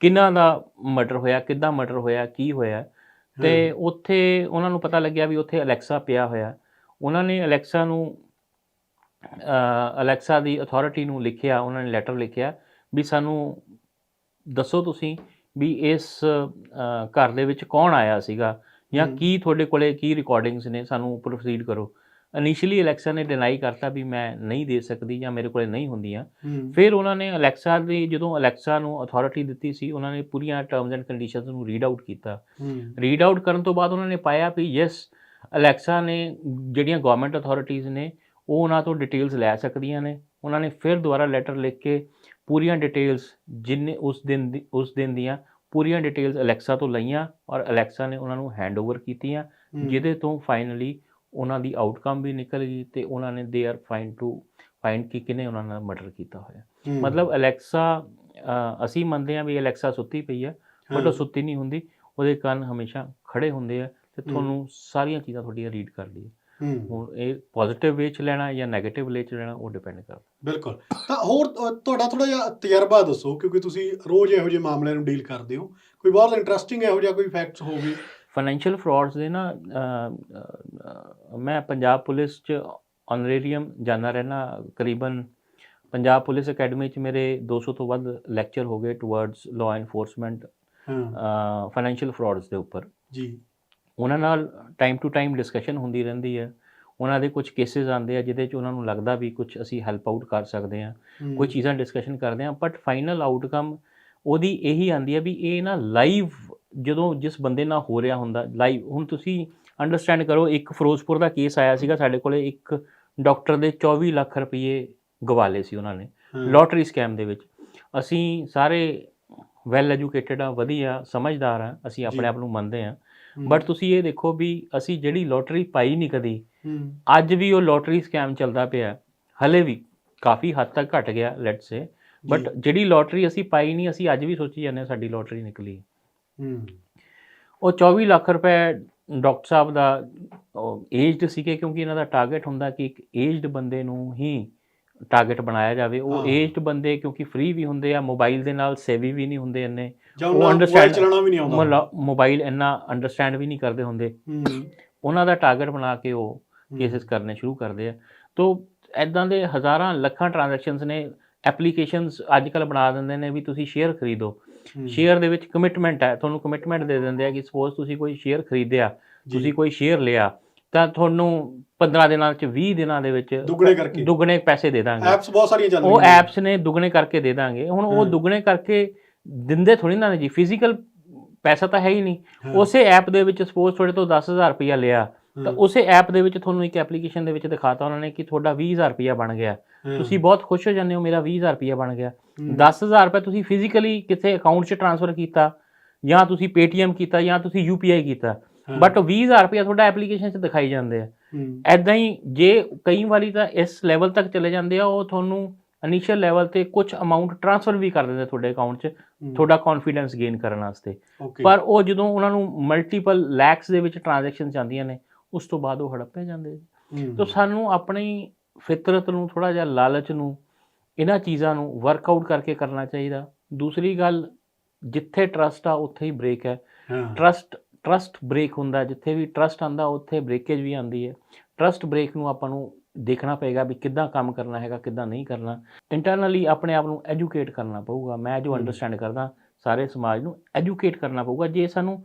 ਕਿਹਨਾਂ ਦਾ ਮਰਡਰ ਹੋਇਆ ਕਿੱਦਾਂ ਮਰਡਰ ਹੋਇਆ ਕੀ ਹੋਇਆ। ਤੇ ਉੱਥੇ ਉਹਨਾਂ ਨੂੰ ਪਤਾ ਲੱਗਿਆ ਵੀ ਉੱਥੇ ਅਲੈਕਸਾ ਪਿਆ ਹੋਇਆ। ਉਹਨਾਂ ਨੇ ਅਲੈਕਸਾ ਨੂੰ ਅਲੈਕਸਾ ਦੀ ਅਥਾਰਟੀ ਨੂੰ ਲਿਖਿਆ ਉਹਨਾਂ ਨੇ ਲੈਟਰ ਲਿਖਿਆ ਵੀ ਸਾਨੂੰ ਦੱਸੋ ਤੁਸੀਂ ਵੀ ਇਸ ਘਰ ਦੇ ਵਿੱਚ ਕੌਣ ਆਇਆ ਸੀਗਾ ਜਾਂ। ਕੀ ਤੁਹਾਡੇ ਕੋਲੇ ਕੀ ਰਿਕਾਰਡਿੰਗਸ ਨੇ ਸਾਨੂੰ ਪ੍ਰੋਸੀਡ ਕਰੋ। ਇਨੀਸ਼ੀਅਲੀ ਅਲੈਕਸਾ ਨੇ ਡਿਨਾਈ ਕਰਤਾ ਵੀ ਮੈਂ ਨਹੀਂ ਦੇ ਸਕਦੀ ਜਾਂ ਮੇਰੇ ਕੋਲੇ ਨਹੀਂ ਹੁੰਦੀਆਂ। ਫਿਰ ਉਹਨਾਂ ਨੇ ਅਲੈਕਸਾ ਦੀ ਜਦੋਂ ਅਲੈਕਸਾ ਨੂੰ ਅਥਾਰਟੀ ਦਿੱਤੀ ਸੀ ਉਹਨਾਂ ਨੇ ਪੂਰੀਆਂ ਟਰਮਸ ਐਂਡ ਕੰਡੀਸ਼ਨਸ ਨੂੰ ਰੀਡ ਆਊਟ ਕੀਤਾ। ਰੀਡ ਆਊਟ ਕਰਨ ਤੋਂ ਬਾਅਦ ਉਹਨਾਂ ਨੇ ਪਾਇਆ ਵੀ ਯੈਸ ਅਲੈਕਸਾ ਨੇ ਜਿਹੜੀਆਂ ਗਵਰਨਮੈਂਟ ਅਥਾਰਟੀਆਂ ਨੇ ਉਹ ਉਹਨਾਂ ਤੋਂ ਡਿਟੇਲਸ ਲੈ ਸਕਦੀਆਂ ਨੇ। ਉਹਨਾਂ ਨੇ ਫਿਰ ਦੁਬਾਰਾ ਲੈਟਰ ਲਿਖ ਕੇ ਪੂਰੀਆਂ ਡਿਟੇਲਸ ਜਿੰਨੇ ਉਸ ਦਿਨ ਦੀ ਉਸ ਦਿਨ ਦੀਆਂ ਪੂਰੀਆਂ ਡਿਟੇਲਸ ਅਲੈਕਸਾ ਤੋਂ ਲਈਆਂ ਔਰ ਅਲੈਕਸਾ ਨੇ ਉਹਨਾਂ ਨੂੰ ਹੈਂਡਓਵਰ ਕੀਤੀਆਂ। ਜਿਹਦੇ ਤੋਂ ਫਾਈਨਲੀ ਉਹਨਾਂ ਦੀ ਆਊਟਕਮ ਵੀ ਨਿਕਲ ਗਈ ਤੇ ਉਹਨਾਂ ਨੇ they are fine to find ਕਿ ਕਿਨੇ ਉਹਨਾਂ ਨਾਲ ਮਰਡਰ ਕੀਤਾ ਹੋਇਆ। ਮਤਲਬ ਅਲੈਕਸਾ ਅਸੀਂ ਮੰਨਦੇ ਹਾਂ ਵੀ ਅਲੈਕਸਾ ਸੁੱਤੀ ਪਈ ਹੈ ਬਟ। ਉਹ ਸੁੱਤੀ ਨਹੀਂ ਹੁੰਦੀ ਉਹਦੇ ਕੰਨ ਹਮੇਸ਼ਾ ਖੜੇ ਹੁੰਦੇ ਆ ਤੇ। ਤੁਹਾਨੂੰ ਸਾਰੀਆਂ ਚੀਜ਼ਾਂ ਤੁਹਾਡੀਆਂ ਰੀਡ ਕਰਦੀ ਹੈ ਹੂੰ ਹੁਣ ਇਹ ਪੋਜ਼ਿਟਿਵ ਵੇ ਚ ਲੈਣਾ ਜਾਂ 네ਗੇਟਿਵ ਵੇ ਚ ਲੈਣਾ ਉਹ ਡਿਪੈਂਡ ਕਰਦਾ ਬਿਲਕੁਲ ਤਾਂ ਹੋਰ ਤੁਹਾਡਾ ਥੋੜਾ ਜਿਹਾ ਤਜਰਬਾ ਦੱਸੋ ਕਿਉਂਕਿ ਤੁਸੀਂ ਰੋਜ਼ ਇਹੋ ਜਿਹੇ ਮਾਮਲਿਆਂ ਨੂੰ ਡੀਲ ਕਰਦੇ ਹੋ ਕੋਈ ਬਹੁਤ ਇੰਟਰਸਟਿੰਗ ਇਹੋ ਜਿਹਾ ਕੋਈ ਫੈਕਟਸ ਹੋਵੇ ਫਾਈਨੈਂਸ਼ੀਅਲ ਫਰਾਡਸ ਦੇ ਨਾ ਮੈਂ ਪੰਜਾਬ ਪੁਲਿਸ ਚ ਆਨਰੇਰੀਅਮ ਜਾਣਾ ਰਹਿਣਾ ਕਰੀਬਨ ਪੰਜਾਬ ਪੁਲਿਸ ਅਕੈਡਮੀ ਚ ਮੇਰੇ 200 ਤੋਂ ਵੱਧ ਲੈਕਚਰ ਹੋ ਗਏ towards law enforcement financial frauds ਦੇ ਉੱਪਰ। ਜੀ। ਉਹਨਾਂ ਨਾਲ ਟਾਈਮ ਟੂ ਟਾਈਮ ਡਿਸਕਸ਼ਨ ਹੁੰਦੀ ਰਹਿੰਦੀ ਹੈ। ਉਹਨਾਂ ਦੇ ਕੁਝ ਕੇਸਿਸ ਆਉਂਦੇ ਆ ਜਿਹਦੇ 'ਚ ਉਹਨਾਂ ਨੂੰ ਲੱਗਦਾ ਵੀ ਕੁਝ ਅਸੀਂ ਹੈਲਪ ਆਊਟ ਕਰ ਸਕਦੇ ਹੂੰ। ਕੋਈ ਚੀਜ਼ਾਂ ਡਿਸਕਸ਼ਨ ਕਰਦੇ ਹਾਂ ਬਟ ਫਾਈਨਲ ਆਊਟਕਮ ਉਹਦੀ ਇਹੀ ਆਂਦੀ ਹੈ ਵੀ ਇਹ ਨਾ ਲਾਈਵ ਜਦੋਂ ਜਿਸ ਬੰਦੇ ਨਾਲ ਹੋ ਰਿਹਾ ਹੁੰਦਾ ਲਾਈਵ ਹੁਣ ਤੁਸੀਂ ਅੰਡਰਸਟੈਂਡ ਕਰੋ ਇੱਕ ਫਿਰੋਜ਼ਪੁਰ ਦਾ ਕੇਸ ਆਇਆ ਸੀਗਾ ਸਾਡੇ ਕੋਲੇ ਇੱਕ ਡਾਕਟਰ ਦੇ 24 ਲੱਖ ਰੁਪਏ ਗਵਾਲੇ ਸੀ ਉਹਨਾਂ ਨੇ। ਲੋਟਰੀ ਸਕੈਮ ਦੇ ਵਿੱਚ ਅਸੀਂ ਸਾਰੇ ਵੈਲ ਐਜੂਕੇਟਡ ਆ ਵਧੀਆ ਸਮਝਦਾਰ ਆ ਅਸੀਂ। ਆਪਣੇ ਆਪ ਨੂੰ ਮੰਨਦੇ ਆ। ਬਟ ਤੁਸੀਂ ਇਹ ਦੇਖੋ ਵੀ ਅਸੀਂ ਜਿਹੜੀ ਲੋਟਰੀ ਪਾਈ ਨਹੀਂ ਕਦੀ ਅੱਜ ਵੀ ਉਹ ਲੋਟਰੀ ਸਕੈਮ ਚੱਲਦਾ ਪਿਆ ਹਲੇ ਵੀ ਕਾਫੀ ਹੱਦ ਤੱਕ ਘਟ ਗਿਆ ਲੈਟਸ ਸੇ ਬਟ। ਜਿਹੜੀ ਲੋਟਰੀ ਅਸੀਂ ਪਾਈ ਨਹੀਂ ਅਸੀਂ ਅੱਜ ਵੀ ਸੋਚੀ ਜਾਂਦੇ ਸਾਡੀ ਲੋਟਰੀ ਨਿਕਲੀ ਉਹ 24 ਲੱਖ ਰੁਪਏ ਡਾਕਟਰ ਸਾਹਿਬ ਦਾ ਏਜਡ ਸੀਗੇ ਕਿਉਂਕਿ ਇਹਨਾਂ ਦਾ ਟਾਰਗੇਟ ਹੁੰਦਾ ਕਿ ਇੱਕ ਏਜਡ ਬੰਦੇ ਨੂੰ ਹੀ ਟਾਰਗੇਟ ਬਣਾਇਆ ਜਾਵੇ। ਉਹ। ਏਜਡ ਬੰਦੇ ਕਿਉਂਕਿ ਫ੍ਰੀ ਵੀ ਹੁੰਦੇ ਆ ਮੋਬਾਈਲ ਦੇ ਨਾਲ ਸੇਵੀ ਵੀ ਨਹੀਂ ਹੁੰਦੇ ਇੰਨੇ। ਉਹ understand- ਚਲਾਉਣਾ ਵੀ ਨਹੀਂ ਆਉਂਦਾ। ਮੋਬਾਈਲ ਇੰਨਾ ਅੰਡਰਸਟੈਂਡ ਵੀ ਨਹੀਂ ਕਰਦੇ ਹੁੰਦੇ। ਹੂੰ। ਉਹਨਾਂ ਦਾ ਟਾਰਗੇਟ ਬਣਾ ਕੇ ਉਹ। ਕੇਸਿਸ ਕਰਨੇ ਸ਼ੁਰੂ ਕਰਦੇ ਆ। ਤੋਂ ਐਦਾਂ ਦੇ ਹਜ਼ਾਰਾਂ ਲੱਖਾਂ ਟ੍ਰਾਂਜੈਕਸ਼ਨਸ ਨੇ ਐਪਲੀਕੇਸ਼ਨਸ ਅੱਜ ਕੱਲ ਬਣਾ ਦਿੰਦੇ ਨੇ ਵੀ ਤੁਸੀਂ ਸ਼ੇਅਰ ਖਰੀਦੋ। ਸ਼ੇਅਰ ਦੇ ਵਿੱਚ ਕਮਿਟਮੈਂਟ ਹੈ ਤੁਹਾਨੂੰ ਕਮਿਟਮੈਂਟ ਦੇ ਦਿੰਦੇ ਆ ਕਿ ਸਪੋਜ਼ ਤੁਸੀਂ ਕੋਈ ਸ਼ੇਅਰ ਖਰੀਦਿਆ। ਤੁਸੀਂ ਕੋਈ ਸ਼ੇਅਰ ਲਿਆ ਤਾਂ ਤੁਹਾਨੂੰ 15 ਦਿਨਾਂ ਚ 20 ਦਿਨਾਂ ਦੇ ਵਿੱਚ ਦੁੱਗਣੇ ਕਰਕੇ। ਦੁੱਗਣੇ ਪੈਸੇ ਦੇ ਦਾਂਗੇ ਐਪਸ ਬਹੁਤ ਸਾਰੀਆਂ ਚੱਲ ਉਹ ਐਪਸ ਨੇ ਦੁੱਗਣੇ ਕਰਕੇ ਦੇ ਦਾਂਗੇ ਹੁਣ ਉਹ। ਦੁੱਗਣੇ ਕਰਕੇ ਦਿੰਦੇ ਥੋੜੀ ਨਾ ਜੀ ਫਿਜ਼ੀਕਲ ਪੈਸਾ ਤਾਂ ਹੈ ਹੀ ਨਹੀਂ। ਉਸੇ ਐਪ ਦੇ ਵਿੱਚ ਸਪੋਜ਼ ਤੁਹਾਡੇ ਤੋਂ 10000 ਰੁਪਇਆ ਲਿਆ ਤਾਂ। ਉਸੇ ਐਪ ਦੇ ਵਿੱਚ ਤੁਹਾਨੂੰ ਇੱਕ ਐਪਲੀਕੇਸ਼ਨ ਦੇ ਵਿੱਚ ਦਿਖਾਤਾ ਉਹਨਾਂ ਨੇ ਕਿ ਤੁਹਾਡਾ 20000 ਰੁਪਇਆ ਬਣ ਗਿਆ। ਤੁਸੀਂ ਬਹੁਤ ਖੁਸ਼ ਹੋ ਜਾਂਦੇ ਹੋ ਮੇਰਾ 20000 ਰੁਪਇਆ ਬਣ ਗਿਆ ਹੂੰ। 10000 ਰੁਪਏ ਤੁਸੀਂ ਫਿਜ਼ੀਕਲੀ ਕਿਸੇ ਅਕਾਊਂਟ 'ਚ ਟ੍ਰਾਂਸਫਰ ਕੀਤਾ ਜਾਂ ਤੁਸੀਂ Paytm ਕੀਤਾ ਜਾਂ ਤੁਸੀਂ UPI ਕੀਤਾ। ਬਟ 20000 ਰੁਪਇਆ ਤੁਹਾਡਾ ਐਪਲੀਕੇਸ਼ਨ 'ਚ ਦਿਖਾਈ ਜਾਂਦੇ ਆ। ਐਦਾਂ ਹੀ ਜੇ ਕਈ ਵਾਰੀ ਤਾਂ ਇਸ ਲੈਵਲ ਤੱਕ ਚਲੇ ਜਾਂਦੇ ਆ ਉਹ ਤੁਹਾਨੂੰ ਇਨੀਸ਼ੀਅਲ ਲੈਵਲ ਤੇ ਕੁਝ ਅਮਾਉਂਟ ਟ੍ਰਾਂਸਫਰ ਵੀ ਕਰ ਦਿੰਦੇ ਤੁਹਾਡੇ ਅਕਾਊਂਟ 'ਚ। ਤੁਹਾਡਾ ਕੌਨਫੀਡੈਂਸ ਗੇਨ ਕਰਨ ਵਾਸਤੇ. ਪਰ ਉਹ ਜਦੋਂ ਉਹਨਾਂ ਨੂੰ ਮਲਟੀਪਲ ਲੈਕਸ ਦੇ ਵਿੱਚ ਟ੍ਰਾਂਜੈਕਸ਼ਨ ਜਾਂਦੀਆਂ ਨੇ ਉਸ ਤੋਂ ਬਾਅਦ ਉਹ ਹੜੱਪੇ ਜਾਂਦੇ। ਤਾਂ ਸਾਨੂੰ ਆਪਣੀ ਫਿਤਰਤ ਨੂੰ ਥੋੜਾ ਜਿਹਾ ਲਾਲਚ ਨੂੰ ਇਹਨਾਂ ਚੀਜ਼ਾਂ ਨੂੰ ਵਰਕਆਊਟ ਕਰਕੇ ਕਰਨਾ ਚਾਹੀਦਾ ਦੂਸਰੀ ਗੱਲ ਜਿੱਥੇ ਟਰਸਟ ਆ ਉੱਥੇ ਹੀ ਬ੍ਰੇਕ ਹੈ। ਟਰਸਟ ਟਰਸਟ ਬ੍ਰੇਕ ਹੁੰਦਾ ਜਿੱਥੇ ਵੀ ਟਰਸਟ ਆਂਦਾ ਉੱਥੇ ਬ੍ਰੇਕੇਜ ਵੀ ਆਂਦੀ ਹੈ ਟਰਸਟ ਬ੍ਰੇਕ ਨੂੰ ਆਪਾਂ ਨੂੰ ਦੇਖਣਾ ਪਏਗਾ ਵੀ ਕਿੱਦਾਂ ਕੰਮ ਕਰਨਾ ਹੈਗਾ ਕਿੱਦਾਂ ਨਹੀਂ ਕਰਨਾ ਇੰਟਰਨਲੀ ਆਪਣੇ ਆਪ ਨੂੰ ਐਜੂਕੇਟ ਕਰਨਾ ਪਊਗਾ ਮੈਂ ਜੋ। ਅੰਡਰਸਟੈਂਡ ਕਰਦਾ ਸਾਰੇ ਸਮਾਜ ਨੂੰ ਐਜੂਕੇਟ ਕਰਨਾ ਪਊਗਾ। ਜੇ ਸਾਨੂੰ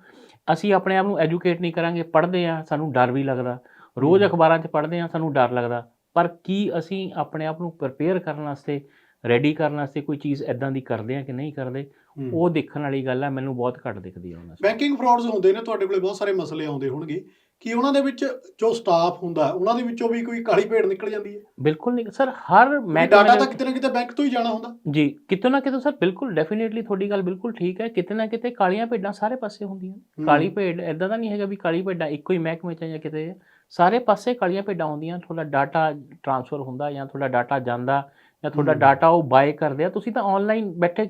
ਅਸੀਂ ਆਪਣੇ ਆਪ ਨੂੰ ਐਜੂਕੇਟ ਨਹੀਂ ਕਰਾਂਗੇ ਪੜ੍ਹਦੇ ਆ ਸਾਨੂੰ ਡਰ ਵੀ ਲੱਗਦਾ। ਰੋਜ਼। ਅਖਬਾਰਾਂ 'ਚ ਪੜ੍ਹਦੇ ਆ ਸਾਨੂੰ ਡਰ ਲੱਗਦਾ। ਪਰ ਕੀ ਅਸੀਂ ਆਪਣੇ ਆਪ ਨੂੰ ਪ੍ਰਪੇਅਰ ਕਰਨ ਵਾਸਤੇ ਰੈਡੀ ਕਰਨ ਵਾਸਤੇ ਕੋਈ ਚੀਜ਼ ਐਦਾਂ ਦੀ ਕਰਦੇ ਆ ਕਿ ਨਹੀਂ ਕਰਦੇ। ਉਹ ਦੇਖਣ ਵਾਲੀ ਗੱਲ ਹੈ ਮੈਨੂੰ ਬਹੁਤ ਘੱਟ ਦਿਖਦੀ ਹੈ ਉਹਨਾਂ 'ਚ। ਬੈਂਕਿੰਗ ਫਰਾਡਸ ਹੁੰਦੇ ਨੇ ਤੁਹਾਡੇ ਕੋਲੇ ਬਹੁਤ ਸਾਰੇ ਮਸਲੇ ਆਉਂਦੇ ਹੋਣਗੇ। ਕਿ ਉਹਨਾਂ ਦੇ ਵਿੱਚ ਜੋ ਸਟਾਫ ਹੁੰਦਾ ਉਹਨਾਂ ਦੇ ਵਿੱਚੋਂ ਵੀ ਕੋਈ ਕਾਲੀ ਭੇਡ ਨਿਕਲ ਜਾਂਦੀ ਹੈ ਬਿਲਕੁਲ ਨਹੀਂ ਸਰ ਹਰ ਮੈਂ ਡਾਟਾ ਤਾਂ ਕਿਤੇ ਨਾ ਕਿਤੇ ਬੈਂਕ ਤੋਂ ਹੀ ਜਾਣਾ ਹੁੰਦਾ ਜੀ ਕਿਤੇ ਨਾ ਕਿਤੇ ਸਰ ਬਿਲਕੁਲ ਡੈਫੀਨੇਟਲੀ ਤੁਹਾਡੀ ਗੱਲ ਬਿਲਕੁਲ ਠੀਕ ਹੈ ਕਿਤੇ ਨਾ ਕਿਤੇ ਕਾਲੀਆਂ ਭੇਡਾਂ ਸਾਰੇ ਪਾਸੇ ਹੁੰਦੀਆਂ। ਕਾਲੀ ਭੇਡ ਐਦਾਂ ਦਾ ਨਹੀਂ ਹੈਗਾ ਵੀ ਕਾਲੀ ਭੇਡਾਂ ਇੱਕੋ ਹੀ ਮਹਿਕਮੇ 'ਚ ਜਾਂ ਕਿਤੇ। ਸਾਰੇ ਪਾਸੇ ਕਾਲੀਆਂ ਭੇਡਾਂ ਹੁੰਦੀਆਂ ਤੁਹਾਡਾ ਡਾਟਾ ਟ੍ਰਾਂਸਫਰ ਹੁੰਦਾ ਜਾਂ ਤੁਹਾਡਾ ਡਾਟਾ ਜਾਂਦਾ ਜਾਂ ਤੁਹਾਡਾ। ਡਾਟਾ ਉਹ ਬਾਏ ਕਰਦੇ ਆ ਤੁਸੀਂ ਤਾਂ ਆਨਲਾਈਨ ਬੈਠੇ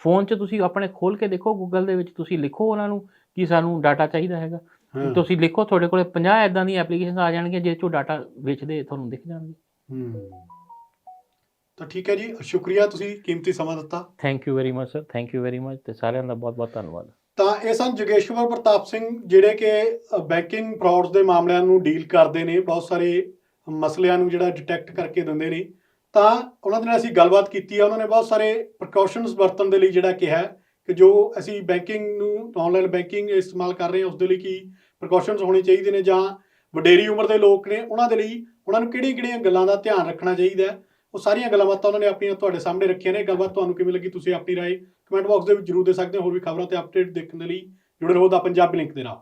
ਫੋਨ 'ਚ ਤੁਸੀਂ ਆਪਣੇ ਖੋਲ ਕੇ ਦੇਖੋ ਗੂਗਲ ਦੇ ਵਿੱਚ ਤੁਸੀਂ ਲਿਖੋ ਉਹਨਾਂ ਨੂੰ ਕਿ ਸਾਨੂੰ ਡਾਟਾ ਚਾਹੀਦਾ ਹੈਗਾ ਤੁਸੀਂ ਲਿਖੋ ਤੁਹਾਡੇ ਕੋਲੇ 50 ਐਦਾਂ ਦੀਆਂ ਐਪਲੀਕੇਸ਼ਨਸ ਆ ਜਾਣਗੀਆਂ ਜਿਹਦੇ ਚੋਂ ਡਾਟਾ ਵੇਚਦੇ ਤੁਹਾਨੂੰ ਦਿਖ ਜਾਣਗੇ। ਹੂੰ। ਤਾਂ ਠੀਕ ਹੈ ਜੀ ਸ਼ੁਕਰੀਆ ਤੁਸੀਂ ਕੀਮਤੀ ਸਮਾਂ ਦਿੱਤਾ। Thank you very much sir thank you very much ਤੇ ਸਾਰਿਆਂ ਦਾ ਬਹੁਤ ਬਹੁਤ ਧੰਨਵਾਦ। ਤਾਂ ਇਹ ਸਨ ਜਗੇਸ਼ਵਰ ਪ੍ਰਤਾਪ ਸਿੰਘ ਜਿਹੜੇ ਕਿ ਬੈਂਕਿੰਗ ਫਰਾਡਸ ਦੇ ਮਾਮਲਿਆਂ ਨੂੰ ਡੀਲ ਕਰਦੇ ਨੇ ਬਹੁਤ ਸਾਰੇ ਮਸਲਿਆਂ ਨੂੰ ਜਿਹੜਾ ਡਿਟੈਕਟ ਕਰਕੇ ਦਿੰਦੇ ਨੇ। ਤਾਂ ਉਹਨਾਂ ਦੇ ਨਾਲ ਅਸੀਂ ਗੱਲਬਾਤ ਕੀਤੀ ਹੈ ਉਹਨਾਂ ਨੇ ਬਹੁਤ ਸਾਰੇ ਪ੍ਰੀਕਾਸ਼ਨਸ ਵਰਤਣ ਦੇ ਲਈ ਜਿਹੜਾ ਕਿਹਾ ਕਿ ਜੋ ਅਸੀਂ ਬੈਂਕਿੰਗ ਨੂੰ ਆਨਲਾਈਨ ਬੈਂਕਿੰਗ ਇਸਤੇਮਾਲ ਕਰ ਰਹੇ ਹਾਂ ਉਸ ਦੇ ਲਈ ਕੀ ਪ੍ਰੀਕਾਸ਼ਨਸ ਹੋਣੇ ਚਾਹੀਦੇ ਨੇ ਜਾਂ ਵਡੇਰੀ ਉਮਰ ਦੇ ਲੋਕ ਨੇ, ਉਹਨਾਂ ਦੇ ਲਈ ਉਹਨਾਂ ਨੂੰ ਕਿਹੜੀਆਂ-ਕਿਹੜੀਆਂ ਗੱਲਾਂ ਦਾ ਧਿਆਨ ਰੱਖਣਾ ਚਾਹੀਦਾ ਹੈ? ਉਹ ਸਾਰੀਆਂ ਗੱਲਾਂ ਬਾਤਾਂ ਉਹਨਾਂ ਨੇ ਆਪਣੀਆਂ ਤੁਹਾਡੇ ਸਾਹਮਣੇ ਰੱਖੀਆਂ ਨੇ। ਗੱਲਬਾਤ ਤੁਹਾਨੂੰ ਕਿਵੇਂ ਲੱਗੀ ਤੁਸੀਂ ਆਪਣੀ ਰਾਏ ਕਮੈਂਟ ਬਾਕਸ ਦੇ ਵਿੱਚ ਜਰੂਰ ਦੇ ਸਕਦੇ ਹੋ। ਹੋਰ ਵੀ ਖਬਰਾਂ ਤੇ ਅਪਡੇਟ ਦੇਖਣ ਦੇ ਲਈ ਜੁੜੇ ਰਹੋ ਦਾ ਪੰਜਾਬੀ ਲਿੰਕ ਦੇ ਨਾਲ।